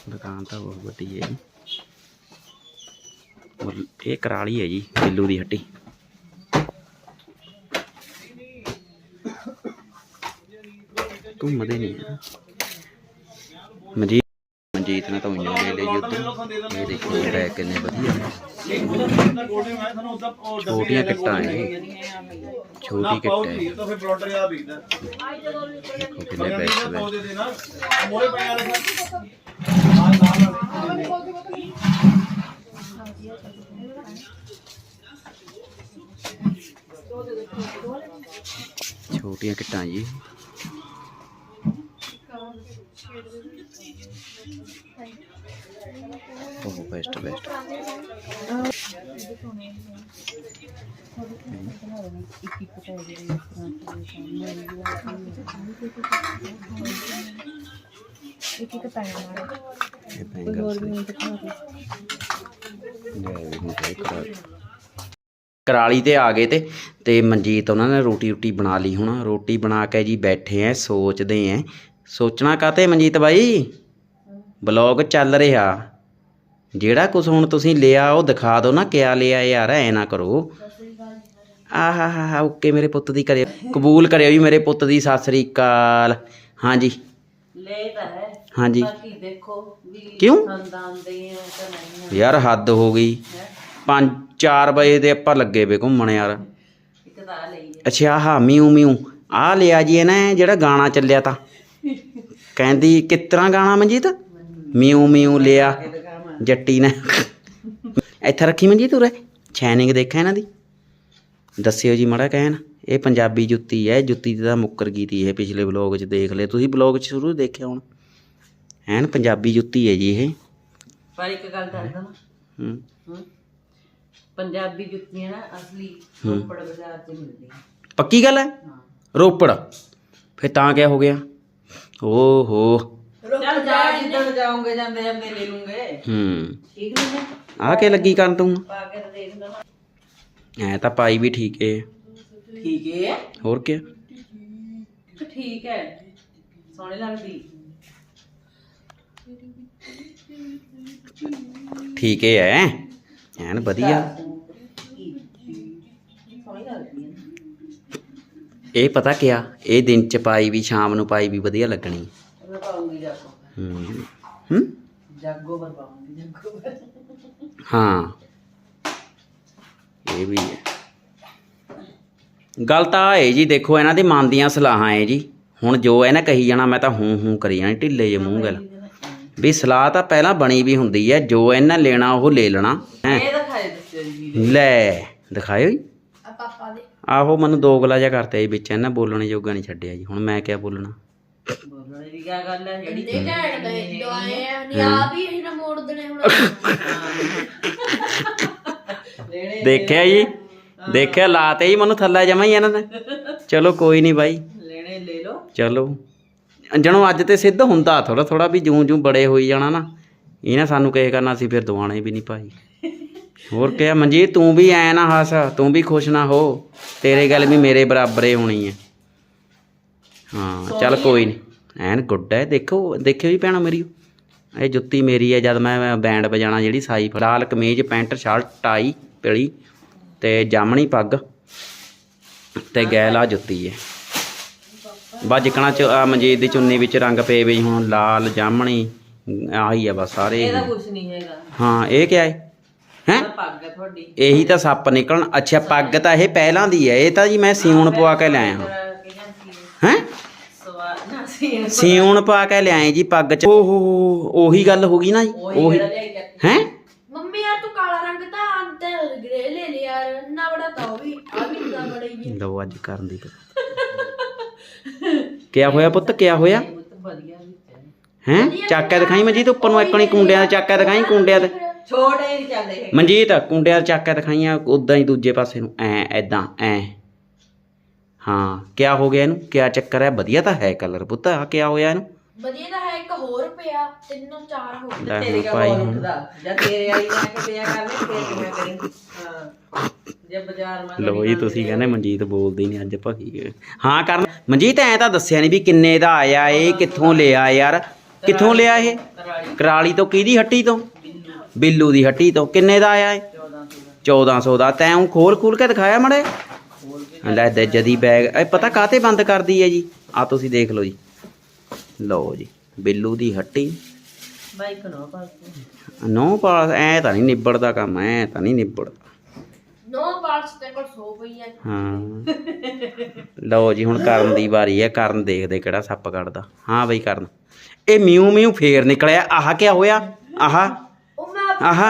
ਦੁਕਾਨ ਤਾਂ ਬਹੁਤ ਵੱਡੀ ਹੈ ਜੀ। ਇਹ ਕਰਾਲੀ ਹੈ ਜੀ ਬਿੱਲੂ ਦੀ ਹੱਟੀ। ਘੁੰਮਦੇ ਨਹੀਂ ਆ। ਮਨਜੀਤ ਮਨਜੀਤ ਨੇ ਤਾਂ ਉਈਆਂ ਲੈ ਲਈ ਉੱਧਰ। ਇਹ ਦੇਖੋ ਬੈਗ ਕਿੰਨੇ ਵਧੀਆ ਨੇ। ਕੋਟੇ ਮੈਂ ਤੁਹਾਨੂੰ ਉਦਾਂ ਉਹ ਛੋਟੀਆਂ ਕਿੱਟਾਂ ਇਹ ਛੋਟੀ ਕਿੱਟ ਹੈ ਤਾਂ ਉਹ ਬੈਸਟ ਬੈਸਟ ਇੱਕ ਇੱਕ ਪੈਣਾ ਮਾਰ ਇਹ ਬੈਂਗਲਸ ਕਰਾਲੀ ਤੇ ਆ ਗਏ ਤੇ ਤੇ ਮਨਜੀਤ ਉਹਨਾਂ ਨੇ ਰੋਟੀ ਰੋਟੀ ਬਣਾ ਲਈ ਹੁਣ। ਰੋਟੀ ਬਣਾ ਕੇ ਜੀ ਬੈਠੇ ਐ ਸੋਚਦੇ ਐ ਸੋਚਣਾ ਕਾਤੇ ਮਨਜੀਤ ਬਾਈ? ਬਲੌਗ ਚੱਲ ਰਿਹਾ। ਜਿਹੜਾ ਕੁਝ ਹੁਣ ਤੁਸੀਂ ਲਿਆ ਉਹ ਦਿਖਾ ਦਿਓ ਨਾ ਕਿਆ ਲਿਆ ਯਾਰ ਐ ਨਾ ਕਰੋ। ਆਹਾ ਹਾ ਹਾ ਓਕੇ ਮੇਰੇ ਪੁੱਤ ਦੀ ਕਰਿਓ ਕਬੂਲ ਕਰਿਓ ਜੀ ਮੇਰੇ ਪੁੱਤ ਦੀ ਸਤਿ ਸ੍ਰੀ ਅਕਾਲ। ਹਾਂਜੀ। ਲੈ ਤਾਂ ਹੈ। ਹਾਂਜੀ। ਬਾਕੀ ਦੇਖੋ ਵੀ ਕਿਉਂ? ਖਾਨਦਾਨ ਦੇ ਆ ਤਾਂ ਨਹੀਂ ਯਾਰ ਹੱਦ ਹੋ ਗਈ। 5 4 ਵਜੇ ਦੇ ਆਪਾਂ ਲੱਗੇ ਵੇ ਘੁੰਮਣ ਯਾਰ। ਇੱਕ ਤਾਂ ਆਹ ਲਈ ਹੈ ਅੱਛਾ ਹਾਂ ਮਿਊ ਮਿਊ। ਆ ਲਿਆ ਜੀ ਇਹਨੇ ਜਿਹੜਾ ਗਾਣਾ ਚੱਲਿਆ ਤਾਂ। ਕਹਿੰਦੀ ਕਿਸ ਤਰ੍ਹਾਂ ਗਾਣਾ ਮਨਜੀਤ? ਮਿਊ ਮਿਊ ਲਿਆ ਜੱਟੀ ਨੇ। ਇੱਥੇ ਰੱਖੀ ਮਨਜੀਤ ਉਰੇ ਸ਼ਾਈਨਿੰਗ ਦੇਖਿਆ ਇਹਨਾਂ ਦੀ। ਦੱਸਿਓ ਜੀ ਮੜਾ ਕਹਿਣ ਇਹ ਪੰਜਾਬੀ ਜੁੱਤੀ ਹੈ ਜੁੱਤੀ ਤਾਂ ਮੁੱਕਰ ਗਈ ਤੀ ਇਹ ਪਿਛਲੇ ਵਲੌਗ 'ਚ ਦੇਖ ਲਿਆ। ਤੁਸੀਂ ਵਲੌਗ 'ਚ ਸ਼ੁਰੂ ਦੇਖਿਆ ਹੁਣ। ਐਨ ਪੰਜਾਬੀ ਜੁੱਤੀ ਹੈ ਜੀ ਇਹ। ਪਰ ਇੱਕ ਗੱਲ ਹੂੰ। ਹਮ, ਪੰਜਾਬੀ ਜੁੱਤੀਆਂ ਨਾ ਅਸਲੀ ਰੋਪੜ ਬਾਜ਼ਾਰ 'ਚ ਮਿਲਦੀਆਂ। ਪੱਕੀ ਗੱਲ ਹੈ। ਰੋਪੜ। ਫਿਰ ਤਾਂ ਕਿਆ ਹੋ ਗਿਆ? ਓਹੋ। ਚੱਲ ਜਾ ਜਿੱਦਣ ਜਾਓਗੇ ਜਾਂਦੇ ਜਾਂਦੇ ਲੈ ਲੂੰਗੇ। ਹੂੰ। ਠੀਕ ਨਹੀਂ ਹੈ? ਆ ਕੇ ਲੱਗੀ ਕਰਨ ਤੂੰ? ਪਾ ਕੇ ਤਾਂ ਦੇਖ ਐ ਤਾਂ ਪਾਈ ਵੀ ਠੀਕ ਏ। ਠੀਕ ਹੈ ਹੋਰ ਕੀ ਤੇ ਠੀਕ ਹੈ। ਸੋਹਣੀ ਲੱਗਦੀ। ਠੀਕ ਏ ਐ। ਐਨ ਵਧੀਆ। ਇਹ ਪਤਾ ਕਿਆ? ਇਹ ਦਿਨ ਚ ਪਾਈ ਵੀ ਸ਼ਾਮ ਨੂੰ ਪਾਈ ਵੀ ਵਧੀਆ ਲੱਗਣੀ। ਮੈਂ ਪਾਉਂਗੀ ਜਾਗੋ। ਹੂੰ? ਹੂੰ? ਜਾਗੋ ਪਰ ਪਾਉਂਗੀ ਜਾਗੋ ਪਰ। ਹਾਂ। ਇਹ ਵੀ ਹੈ। ਗੱਲ ਤਾਂ ਆਹ ਹੈ ਜੀ ਦੇਖੋ ਇਹਨਾਂ ਦੇ ਮਨ ਦੀਆਂ ਸਲਾਹਾਂ ਹੈ ਜੀ। ਹੁਣ ਜੋ ਇਹਨੇ ਕਹੀ ਜਾਣਾ ਮੈਂ ਤਾਂ ਹੂੰ ਹੂੰ ਕਰੀ ਜਾਣੀ ਢਿੱਲੇ ਜੇ ਮੂੰਹ ਗੱਲ। ਵੀ ਸਲਾਹ ਤਾਂ ਪਹਿਲਾਂ ਬਣੀ ਵੀ ਹੁੰਦੀ ਹੈ ਜੋ ਇਹਨਾਂ ਲੈਣਾ ਉਹ ਲੈ ਲੈਣਾ। ਹੈਂ? ਇਹ ਦਿਖਾਏ ਦੱਸਿਓ ਜੀ। ਲੈ ਦਿਖਾਇਓ ਜੀ। ਆ ਪਾਪਾ ਦੇ। ਆਹੋ ਮੈਨੂੰ ਦੋ ਗਲਾ ਜਿਹਾ ਕਰਤਾ ਜੀ ਵਿੱਚ ਇਹਨਾਂ ਬੋਲਣ ਜੋਗਾ ਨਹੀਂ ਛੱਡਿਆ ਜੀ ਹੁਣ ਮੈਂ ਕਿਆ ਬੋਲਣਾ? ਬੋਲਣ ਦੀ ਕੀ ਗੱਲ ਹੈ? ਜਿਹੜੀ ਦੇ ਘੈਂਟ ਦੇ ਦਵਾਏ ਆ ਨਹੀਂ ਆ ਵੀ ਇਹਨਾਂ ਮੋੜ ਦੇਣੇ ਹੁਣ। ਲੈਣੇ ਦੇਖਿਆ ਜੀ? ਦੇਖਿਆ ਲਾਤੇ ਜੀ ਮੈਨੂੰ ਥੱਲੇ ਜਮਾ ਹੀ ਇਹਨਾਂ ਨੇ। ਚਲੋ ਕੋਈ ਨਹੀਂ ਬਾਈ। ਲੈਣੇ ਲੈ ਲਓ। ਚਲੋ। ਅੰਜਣੋ ਅੱਜ ਤੇ ਸਿੱਧ ਹੁੰਦਾ ਥੋੜਾ ਥੋੜਾ ਵੀ ਜੂੰ ਜੂੰ ਬੜੇ ਹੋਈ ਜਾਣਾ ਨਾ। ਇਹਨੇ ਸਾਨੂੰ ਕਹੇ ਕਰਨਾ ਸੀ ਫਿਰ ਦਵਾਣੇ ਵੀ ਨਹੀਂ ਭਾਈ। ਹੋਰ ਕਿਹਾ ਮਨਜੀਤ ਤੂੰ ਵੀ ਐ ਨਾ ਹੱਸ ਤੂੰ ਵੀ ਖੁਸ਼ ਨਾ ਹੋ। ਤੇਰੇ ਗੱਲ ਵੀ ਮੇਰੇ ਬਰਾਬਰੇ ਹੋਣੀ ਹੈ। ਹਾਂ ਚੱਲ ਕੋਈ ਨਹੀਂ ਐਨ ਗੁੱਡ ਹੈ। ਦੇਖੋ ਦੇਖਿਓ ਜੀ ਭੈਣੋ ਮੇਰੀ। ਇਹ ਜੁੱਤੀ ਮੇਰੀ ਹੈ ਜਦ ਮੈਂ ਬੈਂਡ ਵਜਾਣਾ ਜਿਹੜੀ ਸਾਈ ਲਾਲ ਕਮੀਜ਼ ਪੈਂਟ ਸ਼ਰਟ ਟਾਈ ਪੀਲੀ ਤੇ ਜਾਮਣੀ ਪੱਗ ਤੇ ਗੈਲਾ ਜੁੱਤੀ ਹੈ। ਬਸ ਜਿਕਣਾ ਚ ਆ ਮਨਜੀਤ ਦੀ ਚੁੰਨੀ ਵਿੱਚ ਰੰਗ ਪਏ ਵੀ ਹੁਣ ਲਾਲ ਜਾਮਣੀ ਆਹੀ ਆ ਬਸ ਸਾਰੇ ਇਹਦਾ ਕੁਝ ਨਹੀਂ ਹੈਗਾ। ਹਾਂ ਇਹ ਕਿਆ ਹੈ? ਹੈ? ਇਹ ਪੱਗ ਹੈ ਤੁਹਾਡੀ। ਇਹੀ ਤਾਂ ਸੱਪ ਨਿਕਲਣ। ਅੱਛਾ ਪੱਗ ਤਾਂ ਇਹ ਪਹਿਲਾਂ ਦੀ ਹੈ ਇਹ ਤਾਂ ਜੀ ਮੈਂ ਸਿਉਣ ਪਵਾ ਕੇ ਲਿਆਇਆ। ਹਾਂ? ਹੈ ਸਿਉਣ ਪਾ ਕੇ ਲਿਆਏ ਜੀ ਪੱਗ ਚ। ਓਹੋ ਉਹੀ ਗੱਲ ਹੋ ਗਈ ਨਾ ਜੀ। ਉਹੀ ਹੈ? ਮੰਮੀ ਯਾਰ ਤੂੰ ਕਾਲਾ ਰੰਗ ਤਾਂ ਅੰਦਰ ਗ੍ਰੇ ਲੈ ਲਿਆ। ਯਾਰ ਨਾ ਬੜਾ ਤਾਂ ਉਹ ਵੀ ਆ ਵੀ ਨਾ ਬੜਾ ਲਓ ਅੱਜ ਕਰਨ ਦੀ ਕਿਆ ਹੋਇਆ ਪੁੱਤ? ਕਿਆ ਹੋਇਆ? ਤਾਂ ਹੈ। ਚੱਕ ਕੇ ਦਿਖਾਈ ਮਨਜੀਤ ਉੱਪਰ ਨੂੰ ਇੱਕਣੀ ਕੁੰਡਿਆਂ ਦੇ ਚੱਕ ਕੇ ਦਿਖਾਈ ਕੁੰਡਿਆਂ ਦੇ ਛੋਟੇ ਨਹੀਂ ਚੱਲਦੇ ਹੈਗੇ। ਮਨਜੀਤ ਕੁੰਡਿਆਂ ਦੇ ਚੱਕ ਕੇ ਦਿਖਾਈਆਂ ਉਦਾਂ ਹੀ ਦੂਜੇ ਪਾਸੇ ਨੂੰ ਐ ਐਦਾਂ ਐ। ਹਾਂ ਕਿਆ ਹੋ ਗਿਆ ਇਹਨੂੰ? ਕਿਆ ਚੱਕਰ ਹੈ? ਵਧੀਆ ਤਾਂ ਹੈ ਕਲਰ ਪੁੱਤ ਆ ਕਿਆ ਹੋਇਆ ਇਹਨੂੰ? ਵਧੀਆ ਤਾਂ ਹੈ ਇੱਕ ਹੋਰ ਪਿਆ ਤਿੰਨੋਂ ਚਾਰ ਹੋ ਗਏ ਲੈ ਤੇਰੇ ਕਾ ਭਾਈ ਬੋਲ ਹੁਣ। ਉੱਠਦਾ। ਜਾਂ ਤੇਰੇ ਵਾਲੀ ਲੈ ਕੇ ਪਿਆ ਕਰ ਲੈ ਫੇਰ ਕਿਵੇਂ ਕਰੇਂਗੀ ਹਾਂ ਜੇ ਬਾਜ਼ਾਰ ਮੰਗ ਲੋ ਜੀ ਤੁਸੀਂ ਕਹਿੰਦੇ ਮਨਜੀਤ ਬੋਲਦੀ ਨਹੀਂ ਅੱਜ ਭਗੀ ਗਏ। ਹਾਂ ਕਰਨ ਮਨਜੀਤ ਐ ਤਾਂ ਦੱਸਿਆ ਨਹੀਂ ਵੀ ਕਿੰਨੇ ਦਾ ਆਇਆ ਇਹ ਕਿੱਥੋਂ ਲਿਆ ਯਾਰ। ਕਿੱਥੋਂ ਲਿਆ ਇਹ? ਕਰਾਲੀ ਕਰਾਲੀ ਤੋਂ ਕਿਹਦੀ ਹੱਟੀ ਤੋਂ? ਬਿੱਲੂ ਦੀ ਹੱਟੀ ਤੋਂ ਕਿੰਨੇ ਦਾ ਆਇਆ ਇਹ 1400 ਦਾ। ਤੈਂ ਉਹ ਖੋਲ ਖੋਲ ਕੇ ਦਿਖਾਇਆ ਮੜੇ? ਲੈ ਦੇ ਜਦੀ ਬੈਗ ਇਹ ਪਤਾ ਕਾਤੇ ਬੰਦ ਕਰਦੀ ਹੈ ਜੀ? ਆ ਤੁਸੀਂ ਦੇਖ ਲਓ ਜੀ। ਲਓ ਜੀ ਬਿੱਲੂ ਦੀ ਹੱਟੀ। ਬਾਈਕ ਨੋ ਪਾਸ ਨੋ ਪਾਸ ਐ ਤਾਂ ਨਹੀਂ ਨਿਬੜਦਾ ਕੰਮ ਐ ਤਾਂ ਨਹੀਂ ਨਿਬੜਦਾ। ਨੋ ਪਾਰਟਸ ਤੇ ਕੋਲ ਸੋ ਪਈ ਹੈ ਹਾਂ। ਲਓ ਜੀ ਹੁਣ ਕਰਨ ਦੀ ਵਾਰੀ ਹੈ ਕਰਨ ਦੇਖਦੇ ਕਿਹੜਾ ਸੱਪ ਕੱਢਦਾ। ਹਾਂ ਬਈ ਕਰਨ। ਇਹ ਮਿਊ ਮਿਊ ਫੇਰ ਨਿਕਲਿਆ। ਆਹ ਕਿਆ ਹੋਇਆ? ਆਹ Aha.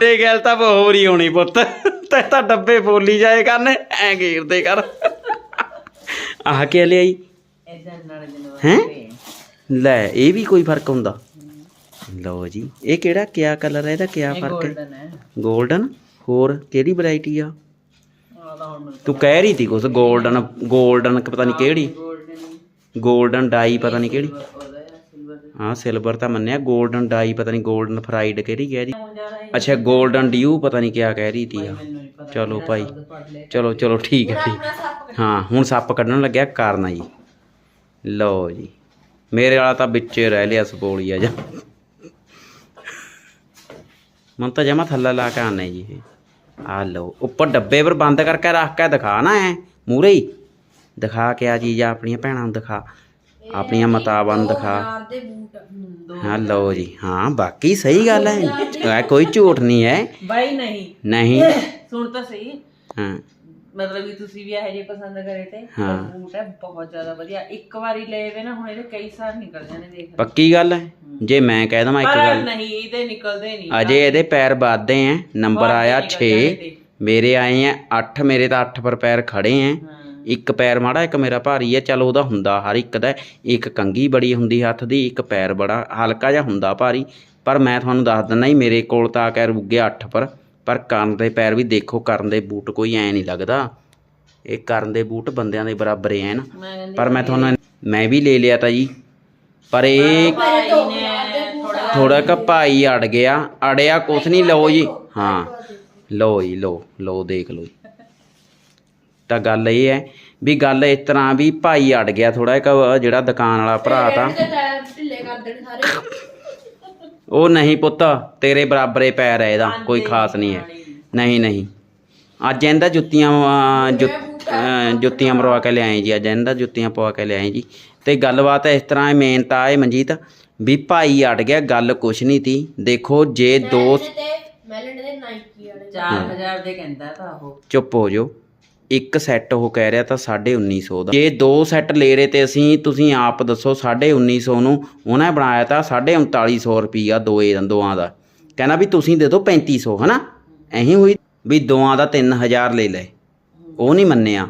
ਤੇ ਗੱਲ ਤਾਂ ਹੋਰ ਹੀ ਹੋਣੀ ਪੁੱਤ। ਤੇ ਤਾਂ ਡੱਬੇ ਫੋਲੀ ਜਾਏ ਕਰਨ ਐ ਘੇਰਦੇ ਕਰ। ਆਹ ਕੀ ਲਿਆਈ? ਹੈ? ਲੈ ਇਹ ਵੀ ਕੋਈ ਫ਼ਰਕ ਹੁੰਦਾ। ਲਓ ਜੀ ਇਹ ਕਿਹੜਾ ਕਿਆ ਕਲਰ ਹੈ ਇਹਦਾ ਕਿਆ ਫ਼ਰਕ ਹੈ? ਗੋਲਡਨ ਹੋਰ ਕਿਹੜੀ ਵੈਰਾਈਟੀ ਆ? ਤੂੰ ਕਹਿ ਰਹੀ ਸੀ ਕੁਝ ਗੋਲਡਨ ਗੋਲਡਨ ਪਤਾ ਨਹੀਂ ਕਿਹੜੀ। ਗੋਲਡਨ ਡਾਈ ਪਤਾ ਨਹੀਂ ਕਿਹੜੀ। ਹਾਂ ਸਿਲਵਰ ਤਾਂ ਮੰਨਿਆ 골ਡਨ ਡਾਈ ਪਤਾ ਨਹੀਂ 골ਡਨ ਫਰਾਈਡ ਕਿਹੜੀ ਕਹਿ ਰਹੀ? ਅੱਛਾ 골ਡਨ ਡਿਊ ਪਤਾ ਨਹੀਂ ਕਿਆ ਕਹਿ ਰਹੀ ਤੀ ਆ। ਚਲੋ ਭਾਈ, ਚਲੋ ਚਲੋ ਠੀਕ ਹੈ, ਠੀਕ। ਹਾਂ, ਹੁਣ ਸੱਪ ਕੱਢਣ ਲੱਗਿਆ ਕਾਰਨਾ ਜੀ। ਲਓ ਜੀ, ਮੇਰੇ ਵਾਲਾ ਤਾਂ ਵਿੱਚ ਰਹਿ ਲਿਆ ਸਪੋਲੀ ਆ ਜਾ। ਮਨ ਤਾਂ ਜਮਾ ਥੱਲਾ ਲਾ ਕੇ ਆਣਾ ਜੀ ਆ ਲਓ, ਉੱਪਰ ਡੱਬੇ ਪਰ ਬੰਦ ਕਰਕੇ ਰੱਖ ਕੇ ਦਿਖਾ ਨਾ ਐ ਮੂਰੇ ਹੀ। ਦਿਖਾ ਕੇ ਆ ਜੀ ਜਾਂ ਆਪਣੀਆਂ ਭੈਣਾਂ ਨੂੰ ਦਿਖਾ। ਆਪਣੀਆਂ ਮਤਾਬਾਂ ਨੂੰ ਦਿਖਾ। ਹਾਂ ਲਓ ਜੀ ਹਾਂ ਬਾਕੀ ਸਹੀ ਗੱਲ ਹੈ। ਕੋਈ ਝੂਠ ਨਹੀਂ ਹੈ। ਬਾਈ ਨਹੀਂ। ਨਹੀਂ। ਸੁਣ ਤਾਂ ਸਹੀ। ਹਾਂ। ਮਤਲਬ ਵੀ ਤੁਸੀਂ ਵੀ ਇਹੋ ਜਿਹੇ ਪਸੰਦ ਕਰੇ ਤੇ। ਹਾਂ। ਬੂਟ ਹੈ ਬਹੁਤ ਜ਼ਿਆਦਾ ਵਧੀਆ। ਇੱਕ ਵਾਰੀ ਲਏ ਵੇ ਨਾ ਹੁਣ ਇਹਦੇ ਕਈ ਸਾਲ ਨਿਕਲ ਜਾਣੇ ਦੇਖ। ਪੱਕੀ ਗੱਲ ਹੈ। ਜੇ ਮੈਂ ਕਹਿ ਦਵਾਂ ਇੱਕ ਗੱਲ। ਨਹੀਂ ਇਹਦੇ ਨਿਕਲਦੇ ਨਹੀਂ। ਅਜੇ ਇਹਦੇ ਪੈਰ ਵੱਧਦੇ ਐ। ਨੰਬਰ ਆਇਆ ਨਿਕਲ 6 ਜਾਣੇ ਤੇ। ਮੇਰੇ ਆਏ ਐ 8 ਮੇਰੇ ਤਾਂ 8 ਪਰ ਪੈਰ ਖੜੇ ਹਾਂ। ਇੱਕ ਪੈਰ ਮਾੜਾ ਇੱਕ ਮੇਰਾ ਭਾਰੀ ਐ ਚਲ ਉਹਦਾ ਹੁੰਦਾ ਹਰ ਇੱਕ ਦਾ। ਇੱਕ ਕੰਗੀ ਬੜੀ ਹੁੰਦੀ ਹੱਥ ਦੀ ਇੱਕ ਪੈਰ ਬੜਾ। ਹਲਕਾ ਜਿਹਾ ਹੁੰਦਾ ਭਾਰੀ। ਪਰ ਮੈਂ ਤੁਹਾਨੂੰ ਦੱਸ ਦਿੰਦਾ ਹੀ ਮੇਰੇ ਕੋਲ ਤਾਂ ਆ ਕੇ ਰੁਕ ਗਿਆ 8 ਪਰ। ਪਰ ਕਰਨ ਦੇ ਪੈਰ ਵੀ ਦੇਖੋ ਕਰਨ ਦੇ ਬੂਟ ਕੋਈ ਐ ਨਹੀਂ ਲੱਗਦਾ। ਇਹ ਕਰਨ ਦੇ ਬੂਟ ਬੰਦਿਆਂ ਦੇ ਬਰਾਬਰ ਐ ਨਾ ਪਰ ਮੈਂ ਤੁਹਾਨੂੰ ਮੈਂ ਵੀ ਲੈ ਲਿਆ ਤਾਂ ਜੀ। ਪਰ ਇਹ ਥੋੜਾ ਕ ਭਾਈ ਅੜ ਗਿਆ। ਅੜਿਆ ਕੁਛ ਨਹੀਂ ਲਓ ਜੀ। ਹਾਂ। ਲਓ ਜੀ ਲਓ। ਲਓ ਦੇਖ ਲਓ ਜੀ। ਤਾਂ ਗੱਲ ਇਹ ਹੈ ਵੀ ਗੱਲ ਇਸ ਤਰ੍ਹਾਂ ਵੀ ਭਾਈ ਅੜ ਗਿਆ ਥੋੜਾ ਕ ਜਿਹੜਾ ਦੁਕਾਨ ਵਾਲਾ ਭਰਾ ਤਾਂ। ਤੇ ਟਾਇਰ ਢਿੱਲੇ ਕਰ ਦੇਣੇ ਸਾਰੇ। ਉਹ ਨਹੀਂ ਪੁੱਤ ਤੇਰੇ ਬਰਾਬਰੇ ਪੈਰ ਹੈ ਇਹਦਾ ਕੋਈ ਖਾਸ ਨਹੀਂ ਹੈ। ਨਹੀਂ ਨਹੀਂ। ਅੱਜ ਇਹਦਾ ਜੁੱਤੀਆਂ ਅਹ, ਜੁੱਤ- ਅਹ, ਜੁੱਤੀਆਂ ਮਰਵਾ ਕੇ ਲਿਆਏ ਜੀ ਅੱਜ ਇਹਦਾ ਜੁੱਤੀਆਂ ਪਵਾ ਕੇ ਲਿਆਏ ਜੀ। ਤੇ ਗੱਲਬਾਤ ਇਸ ਤਰ੍ਹਾਂ ਹੈ ਮੇਨ ਤਾਂ ਇਹ ਮਨਜੀਤ ਵੀ ਭਾਈ ਅੜ ਗਿਆ ਗੱਲ ਕੁਛ ਨਹੀਂ ਤੀ ਦੇਖੋ ਜੇ ਦੋ ਤੇ ਮੈਲਨ ਦੇ ਨਾਈਕੀ ਵਾਲੇ। 4000 ਦੇ ਕਹਿੰਦਾ ਤਾਂ ਉਹ। ਚੁੱਪ ਹੋ ਜਾਓ। ਇੱਕ ਸੈੱਟ ਉਹ ਕਹਿ ਰਿਹਾ ਤਾਂ 1950 ਦਾ। ਜੇ ਦੋ ਸੈੱਟ ਲੈ ਰਹੇ ਤੇ ਅਸੀਂ, ਤੁਸੀਂ ਆਪ ਦੱਸੋ 1950 ਨੂੰ ਉਹਨੇ ਬਣਾਇਆ ਤਾਂ 3950 ਰੁਪਈਆ ਦੋਏ ਦੋਆਂ ਦਾ। ਕਹਿੰਦਾ ਵੀ ਤੁਸੀਂ ਦੇ ਦਿਓ 3500 ਹਨਾ? ਐਹੀ ਹੋਈ ਵੀ ਦੋਆਂ ਦਾ 3000 ਲੈ ਲੈ ਉਹ ਨਹੀਂ ਮੰਨਿਆ।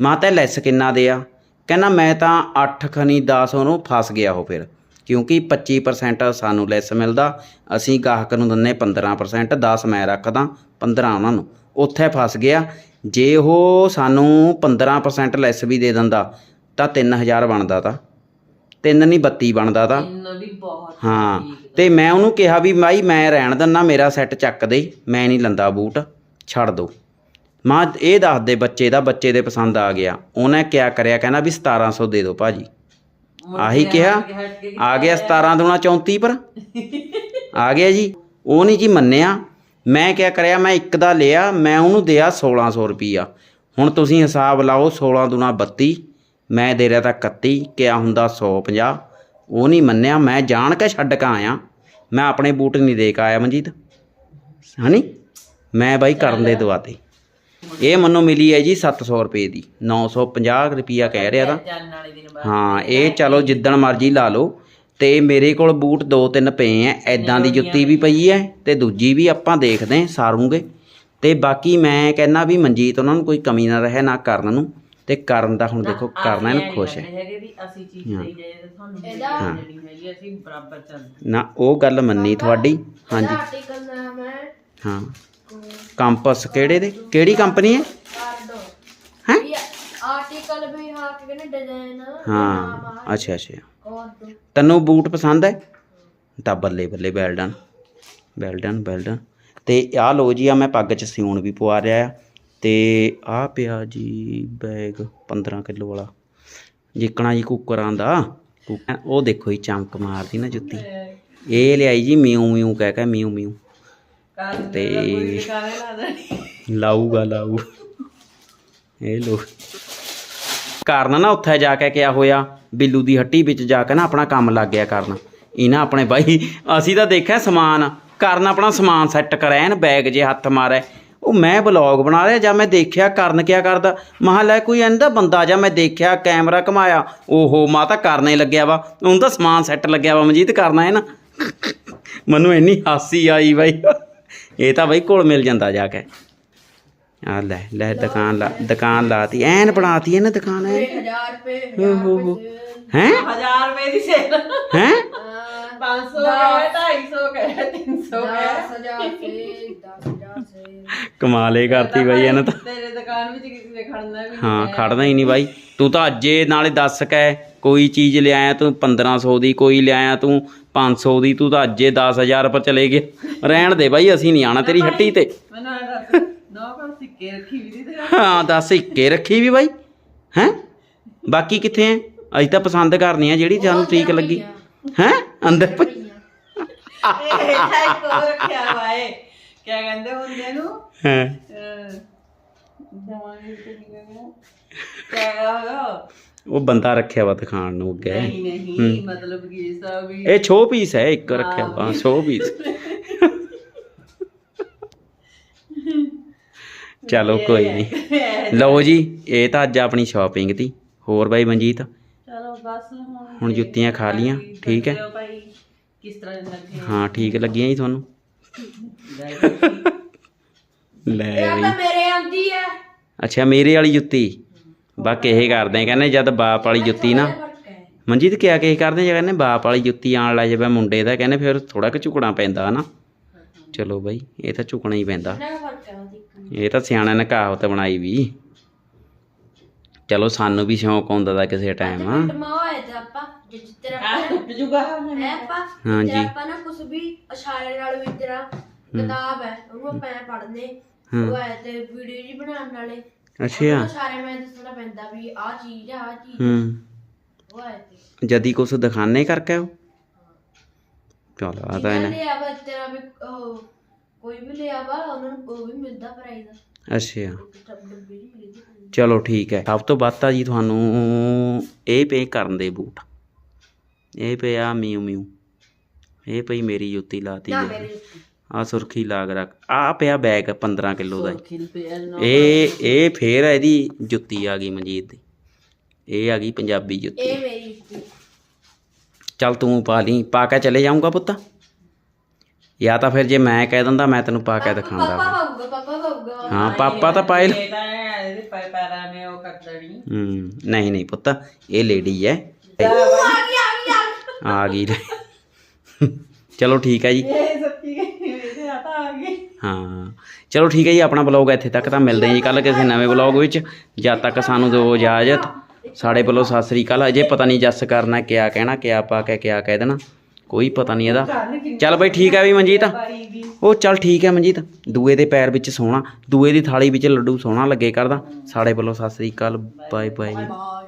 ਮੈਂ ਤਾਂ ਲੈਸ ਕਿੰਨਾ ਦੇ ਆ ਕਹਿੰਦਾ ਮੈਂ ਤਾਂ 8 ਖਣੀ 10 ਉਹਨੂੰ ਫਸ ਗਿਆ ਉਹ ਫਿਰ। ਕਿਉਂਕਿ 25% ਸਾਨੂੰ ਲੈਸ ਮਿਲਦਾ। ਅਸੀਂ ਗਾਹਕ ਨੂੰ ਦਿੰਨੇ 15% 10 ਮੈਂ ਰੱਖਦਾ 15 ਉਹਨਾਂ ਨੂੰ। ਉੱਥੇ ਫਸ ਗਿਆ। ਜੇ ਉਹ ਸਾਨੂੰ 15% ਲੈਸ ਵੀ ਦੇ ਦਿੰਦਾ ਤਾਂ 3000 ਬਣਦਾ ਤਾਂ। ਤਿੰਨ ਨਹੀਂ 32 ਬਣਦਾ ਤਾਂ। ਇੰਨਾ ਵੀ ਬਹੁਤ ਹਾਂ ਤੇ ਮੈਂ ਉਹਨੂੰ ਕਿਹਾ ਵੀ ਮਾਈ ਮੈਂ ਰਹਿਣ ਦਿੰਨਾ ਮੇਰਾ ਸੈੱਟ ਚੱਕ ਦੇ ਮੈਂ ਨਹੀਂ ਲੰਦਾ ਬੂਟ ਛੱਡ ਦੋ। ਮਾਂ ਇਹ ਦੱਸ ਦੇ ਬੱਚੇ ਦਾ ਬੱਚੇ ਦੇ ਪਸੰਦ ਆ ਗਿਆ। ਉਹਨੇ ਕਿਆ ਕਰਿਆ ਕਹਿੰਦਾ ਵੀ 1700 ਦੇ ਦਿਓ ਭਾਜੀ। ਆਹੀ ਕਿਹਾ ਆ ਗਿਆ 17 ਦੂਣਾ 34 ਪਰ। ਆ ਗਿਆ ਜੀ। ਉਹ ਨਹੀਂ ਜੀ ਮੰਨਿਆ। ਮੈਂ ਕਿਆ ਕਰਿਆ ਮੈਂ ਇੱਕ ਦਾ ਲਿਆ ਮੈਂ ਉਹਨੂੰ ਦਿਆ 1600 ਰੁਪਈਆ। ਹੁਣ ਤੁਸੀਂ ਹਿਸਾਬ ਲਾਓ 16 ਦੂਣਾ 32 ਮੈਂ ਦੇ ਰਿਹਾ ਤਾਂ 31 ਕਿਆ ਹੁੰਦਾ 150 ਉਹ ਨਹੀਂ ਮੰਨਿਆ ਮੈਂ ਜਾਣ ਕੇ ਛੱਡ ਕੇ ਆਇਆ। ਮੈਂ ਆਪਣੇ ਬੂਟ ਨਹੀਂ ਦੇ ਕੇ ਆਇਆ ਮਨਜੀਤ। ਹਨੀ? ਮੈਂ ਬਾਈ ਕਰਨ ਦੇ ਦਵਾਤੇ। ਇਹ ਮੈਨੂੰ ਮਿਲੀ ਹੈ ਜੀ 700 ਰੁਪਏ ਦੀ। 950 ਰੁਪਈਆ ਕਹਿ ਰਿਹਾ ਤਾਂ। ਹਾਂ ਇਹ ਚਲੋ ਜਿੱਦਣ ਮਰਜ਼ੀ ਲਾ ਲਓ। ਤੇ ਮੇਰੇ ਕੋਲ ਬੂਟ ਦੋ ਤਿੰਨ ਪਏ ਐ ਐਦਾਂ ਦੀ ਜੁੱਤੀ ਵੀ ਪਈ ਐ ਤੇ ਦੂਜੀ ਵੀ ਆਪਾਂ ਦੇਖਦੇ ਆਂ ਸਾਰੂਗੇ। ਤੇ ਬਾਕੀ ਮੈਂ ਕਹਿੰਦਾ ਵੀ ਮਨਜੀਤ ਉਹਨਾਂ ਨੂੰ ਕੋਈ ਕਮੀ ਨਾ ਰਹੇ ਨਾ ਕਰਨ ਨੂੰ ਤੇ ਕਰਨ ਦਾ ਹੁਣ ਦੇਖੋ ਕਰਨਾ ਇਹਨੂੰ ਖੁਸ਼ ਹੈ ਹੈਗੇ ਵੀ ਅਸੀਂ ਚੀਜ਼ ਲਈ ਜਾਏ ਤੇ ਤੁਹਾਨੂੰ ਵੀ ਇਹਦਾ- ਜਿਹੜੀ ਹੈਗੀ ਅਸੀਂ ਬਰਾਬਰ ਚੱਲਦੇ ਨਾ ਉਹ ਗੱਲ ਮੰਨੀ ਤੁਹਾਡੀ ਹਾਂਜੀ। ਆਰਟੀਕਲ ਨਾਮ ਹੈ ਹਾਂ। ਕੰਪਸ ਕਿਹੜੇ ਦੇ? ਕਿਹੜੀ ਕੰਪਨੀ ਹੈ? ਹੈਂ? ਆਰਟੀਕਲ ਵੀ ਹਾਂ ਕਿ ਕਹਿੰਦੇ ਡਿਜ਼ਾਈਨ ਹਾਂ ਅੱਛਾ ਅੱਛਾ। ਤੈਨੂੰ ਬੂਟ ਪਸੰਦ ਹੈ? ਤਾਂ ਬੱਲੇ ਬੱਲੇ well done well done well done ਤੇ ਆਹ ਲੋ ਜੀ ਆ ਮੈਂ ਪੱਗ 'ਚ ਸਿਉਣ ਵੀ ਪਵਾ ਰਿਹਾ ਆ। ਤੇ ਆਹ ਪਿਆ ਜੀ ਬੈਗ 15 ਕਿਲੋ ਵਾਲਾ। ਜਿੱਕਣਾ ਜੀ ਕੁੱਕਰਾਂ ਦਾ। ਉਹ ਦੇਖੋ ਜੀ ਚਮਕ ਮਾਰਦੀ ਨਾ ਜੁੱਤੀ। ਇਹ ਲਿਆਈ ਜੀ ਮਿਊ ਮਿਊ ਕਹਿ ਕੇ ਮਿਊ ਮਿਊ। ਤੇ ਲਾਊਗਾ ਲਾਊ। ਇਹ ਲੋ ਕਾਰਨ ਨਾ ਉੱਥੇ ਜਾ ਕੇ ਕਿਆ ਹੋਇਆ? ਬਿੱਲੂ ਦੀ ਹੱਟੀ ਵਿੱਚ ਜਾ ਕੇ ਨਾ ਆਪਣਾ ਕੰਮ ਲੱਗ ਗਿਆ ਕਰਨ। ਇਹਨਾਂ ਆਪਣੇ ਬਾਈ, ਅਸੀਂ ਤਾਂ ਦੇਖਿਆ ਸਮਾਨ, ਕਰਨ ਆਪਣਾ ਸਮਾਨ ਸੈੱਟ ਕਰਿਆ ਐਨ ਬੈਗ ਜੇ ਹੱਥ ਮਾਰੇ। ਉਹ ਮੈਂ ਬਲੌਗ ਬਣਾ ਰਿਹਾ ਜਾਂ ਮੈਂ ਦੇਖਿਆ ਕਰਨ ਕਿਆ ਕਰਦਾ? ਮਹਾ ਲੈ ਕੋਈ ਇਹਦਾ ਬੰਦਾ ਜਾਂ ਮੈਂ ਦੇਖਿਆ ਕੈਮਰਾ ਘਮਾਇਆ। ਓਹੋ, ਮਾ ਤਾਂ ਕਰਨੇ ਲੱਗਿਆ ਵਾ। ਉਹਨੂੰ ਤਾਂ ਸਮਾਨ ਸੈੱਟ ਲੱਗਿਆ ਵਾ, ਮਨਜੀਤ ਕਰਨਾ ਹੈ ਨਾ। ਮੈਨੂੰ ਇੰਨੀ ਹਾਸੀ ਆਈ ਬਾਈ। ਇਹ ਤਾਂ ਬਾਈ ਕੋਲ ਮਿਲ ਜਾਂਦਾ ਜਾ ਕੇ। ਆ ਲੈ ਲੈ ਦੁਕਾਨ ਲਾ ਦੁਕਾਨ ਲਾਤੀ। ਐਨ ਬਣਾਤੀ ਇਹਨੇ ਦੁਕਾਨ ਐ 1000 ਰੁਪਏ ਹੋ ਹੋ ਹੋ? ਹੈ 1000 ਰੁਪਏ ਦੀ ਸੇਲ। ਹੈ? 500 ਕਹੇ 250 ਕਹੇ 300 ਕਹੇ। 10000 ਸੇ 10000 ਸੇ ਕਮਾਲੇ ਕਰਤੀ ਬਾਈ ਇਹਨੇ ਤਾਂ। ਤੇਰੇ ਦੁਕਾਨ ਵਿੱਚ ਕਿਸੇ ਨੇ ਖੜਨਾ ਵੀ ਹਾਂ ਖੜਦਾ ਹੀ ਨਹੀਂ ਬਾਈ। ਤੂੰ ਤਾਂ ਅੱਜੇ ਨਾਲੇ ਦੱਸ ਕੇ ਕੋਈ ਚੀਜ਼ ਲਿਆਇਆ ਤੂੰ 1500 ਦੀ ਕੋਈ ਲਿਆਇਆ ਤੂੰ 500 ਦੀ ਤੂੰ ਤਾਂ ਅੱਜੇ 10000 ਪਰ ਚਲੇ ਗਿਆ ਰਹਿਣ ਦੇ ਬਾਈ ਅਸੀਂ ਨਹੀਂ ਆਣਾ ਤੇਰੀ ਹੱਟੀ ਤੇ ਮੈਨੂੰ ਇਹ ਦੱਸ ਨੋ ਪਰ ਸਿੱਕੇ ਰੱਖੀ ਵੀ ਦੀ ਹਾਂ ਦੱਸ ਇੱਕੇ ਰੱਖੀ ਵੀ ਬਾਈ? ਹੈ? ਬਾਕੀ ਕਿੱਥੇ ਐ? ਅਸੀਂ ਤਾਂ ਪਸੰਦ ਕਰਨੀ ਆ ਜਿਹੜੀ ਸਾਨੂੰ ਠੀਕ ਲੱਗੀ। ਹੈ? ਅੰਦਰ ਪਈ। ਇਹ ਹੈ ਕੋ ਰੱਖਿਆ ਵਾਏ ਕੀ ਕਹਿੰਦੇ ਹੁੰਦੇ ਨੂੰ? ਹਾਂ? ਜਵਾਨੀ ਤੇ ਕਿਆ ਉਹ ਬੰਦਾ ਰੱਖਿਆ ਵਾ ਦਿਖਾਣ ਨੂੰ ਅੱਗੇ। ਨਹੀਂ ਨਹੀਂ ਮਤਲਬ ਕਿ ਵੀ ਇਹ ਸ਼ੋ ਪੀਸ ਹੈ ਇੱਕ ਰੱਖਿਆ ਵਾ ਸ਼ੋ ਪੀਸ ਚਲੋ ਕੋਈ ਨਹੀਂ ਲਓ ਜੀ ਇਹ ਤਾਂ ਅੱਜ ਆਪਣੀ ਸ਼ਾਪਿੰਗ ਤੀ ਹੋਰ ਬਾਈ ਮਨਜੀਤ? ਚਲੋ ਬਸ ਹੁਣ ਹੁਣ ਜੁੱਤੀਆਂ ਖਾ ਲੀਆਂ ਠੀਕ ਹੈ। ਦੱਸਿਓ ਭਾਈ ਕਿਸ ਤਰ੍ਹਾਂ ਦੇ ਲੱਗੇ ਹਾਂ ਠੀਕ ਲੱਗੀਆਂ ਜੀ ਤੁਹਾਨੂੰ। ਲੈ ਇਹ ਤਾਂ ਮੇਰੇ ਆਂਦੀ ਹੈ। ਅੱਛਾ ਮੇਰੇ ਵਾਲੀ ਜੁੱਤੀ। ਬਾਕੀ ਇਹ ਕਰਦੇ ਕਹਿੰਦੇ ਜਦ ਬਾਪ ਵਾਲੀ ਜੁੱਤੀ ਨਾ। ਮਨਜੀਤ ਕਿਆ ਕਹੇ ਕਰਦੇ ਜੇ ਕਹਿੰਦੇ ਬਾਪ ਵਾਲੀ ਜੁੱਤੀ ਆਣ ਲੱਗ ਜਾਵੇ ਮੁੰਡੇ ਦਾ ਕਹਿੰਦੇ ਫਿਰ ਥੋੜਾ ਕੁ ਝੁਕਣਾ ਪੈਂਦਾ ਹਨਾ। ਚਲੋ ਬਾਈ ਇਹ ਤਾਂ ਝੁਕਣਾ ਹੀ ਪੈਂਦਾ। ਇਹ ਤਾਂ ਸਿਆਣਿਆਂ ਨੇ ਕਹਾਵਤ ਬਣਾਈ ਵੀ। ਚਲੋ ਸਾਨੂੰ ਵੀ ਸ਼ੌਂਕ ਹੁੰਦਾ ਦਾ ਕਿਸੇ ਟਾਈਮ ਆ ਟਮਾ ਹੋਇਆ ਤੇ ਆਪਾਂ ਜੇ ਤੇਰਾ ਆ ਟੁੱਟ ਜੂਗਾ ਹੈ ਆਪਾਂ ਹਾਂਜੀ। ਤੇ ਆਪਾਂ ਨਾ ਕੁਝ ਵੀ ਇਸ਼ਾਰੇ ਨਾਲ ਵੀ ਤੇਰਾ ਕਿਤਾਬ ਹੈ ਉਹਨੂੰ ਆਪਾਂ ਐਂ ਪੜ੍ਹਨੇ ਹਾਂ। ਉਹ ਹੈ ਤੇ ਵੀਡੀਓ ਜੀ ਬਣਾਉਣ ਵਾਲੇ ਅੱਛਾ। ਇਸ਼ਾਰੇ ਮੈਂ ਦੱਸਣਾ ਪੈਂਦਾ ਵੀ ਆਹ ਚੀਜ਼ ਆ ਆਹ ਚੀਜ਼ ਆ। ਹੂੰ। ਉਹ ਹੈ ਤੇ। ਜਦੀ ਕੁਛ ਦਿਖਾਣੇ ਕਰਕੇ ਉਹ? ਚਲੋ ਆ ਤਾਂ ਇਹਨੇ ਲਿਆ ਵਾ ਤੇਰਾ ਵੀ ਉਹ ਕੋਈ ਵੀ ਲਿਆ ਵਾ ਉਹਨਾਂ ਨੂੰ ਉਹ ਵੀ ਮਿਲਦਾ ਪ੍ਰਾਈਜ਼ ਅੱਛਾ। ਡੱਬੇ ਜੀ ਮਿਲਦੀ ਚਲੋ ਠੀਕ ਹੈ। ਸਭ ਤੋਂ ਵੱਧ ਤਾਂ ਜੀ ਤੁਹਾਨੂੰ ਇਹ ਪੇ ਕਰਨ ਦੇ ਬੂਟ। ਇਹ ਪਿਆ ਮਿਊ ਮਿਊ। ਇਹ ਪਈ ਮੇਰੀ ਜੁੱਤੀ ਲਾਤੀ ਨਾ ਮੇਰੇ ਆ ਸੁਰਖੀ ਲਾਗ ਰੱਖ। ਆ ਪਿਆ ਬੈਗ 15 ਕਿਲੋ ਦਾ ਜੀ। ਖਿਲ ਪਿਆ ਨਾ ਇਹ ਇਹ ਫੇਰ ਇਹਦੀ ਜੁੱਤੀ ਆ ਗਈ ਮਨਜੀਤ ਦੀ। ਇਹ ਆ ਗਈ ਪੰਜਾਬੀ ਜੁੱਤੀ। ਇਹ ਮੇਰੀ ਜੁੱਤੀ। ਚੱਲ ਤੂੰ ਪਾ ਲਈ ਪਾ ਕੇ ਚਲੇ ਜਾਊਂਗਾ ਪੁੱਤ। ਜਾਂ ਤਾਂ ਫਿਰ ਜੇ ਮੈਂ ਕਹਿ ਦਿੰਦਾ ਮੈਂ ਤੈਨੂੰ ਪਾ ਕੇ ਦਿਖਾਉਂਦਾ ਪਾਪਾ ਪਾਊਗਾ ਪਾਪਾ ਪਾਊਗਾ। ਹਾਂ ਪਾਪਾ ਤਾਂ ਪਾਇਲ ਇਹ ਤਾਂ ਹੈ, ਇਹਦੇ ਪੈ ਪੈਰਾਂ ਨੇ ਉਹ ਕਰ ਦੇਣੀ। ਹੂੰ ਨਹੀਂ ਨਹੀਂ ਪੁੱਤ ਇਹ ਲੇਡੀ ਹੈ ਆ ਗਈ ਆ ਗਈ ਆ ਗਈ। ਆ ਗਈ ਚਲੋ ਠੀਕ ਹੈ ਜੀ। ਇਹ ਸੱਚੀ ਇਹਦੇ ਆ ਤਾਂ ਆ ਗਈ। ਹਾਂ ਚਲੋ ਠੀਕ ਹੈ ਜੀ ਆਪਣਾ ਬਲੌਗ ਇੱਥੇ ਤੱਕ ਤਾਂ ਮਿਲਦੇ ਹਾਂ ਜੀ ਕੱਲ ਕਿਸੇ ਨਵੇਂ ਬਲੌਗ ਵਿੱਚ। ਜਦ ਤੱਕ ਸਾਨੂੰ ਦਿਓ ਇਜਾਜ਼ਤ। ਸਾਡੇ ਵੱਲੋਂ ਸਤਿ ਸ੍ਰੀ ਅਕਾਲ। ਅਜੇ ਪਤਾ ਨਹੀਂ ਜੱਸ ਕਰਨਾ ਕਿਆ ਕਹਿਣਾ, ਕਿਆ ਪਾ ਕੇ ਕਿਆ ਕਹਿ ਦੇਣਾ। ਕੋਈ ਪਤਾ ਨਹੀਂ ਇਹਦਾ। ਚੱਲ ਬਈ ਠੀਕ ਹੈ ਵੀ ਮਨਜੀਤ? ਉਹ ਚੱਲ ਠੀਕ ਹੈ ਮਨਜੀਤ। ਦੂਏ ਦੇ ਪੈਰ ਵਿੱਚ ਸੋਹਣਾ, ਦੂਏ ਦੀ ਥਾਲੀ ਵਿੱਚ ਲੱਡੂ ਸੋਹਣਾ ਲੱਗੇ ਕਰਦਾ। ਸਾਡੇ ਵੱਲੋਂ ਸਤਿ ਸ੍ਰੀ ਅਕਾਲ। Bye bye bye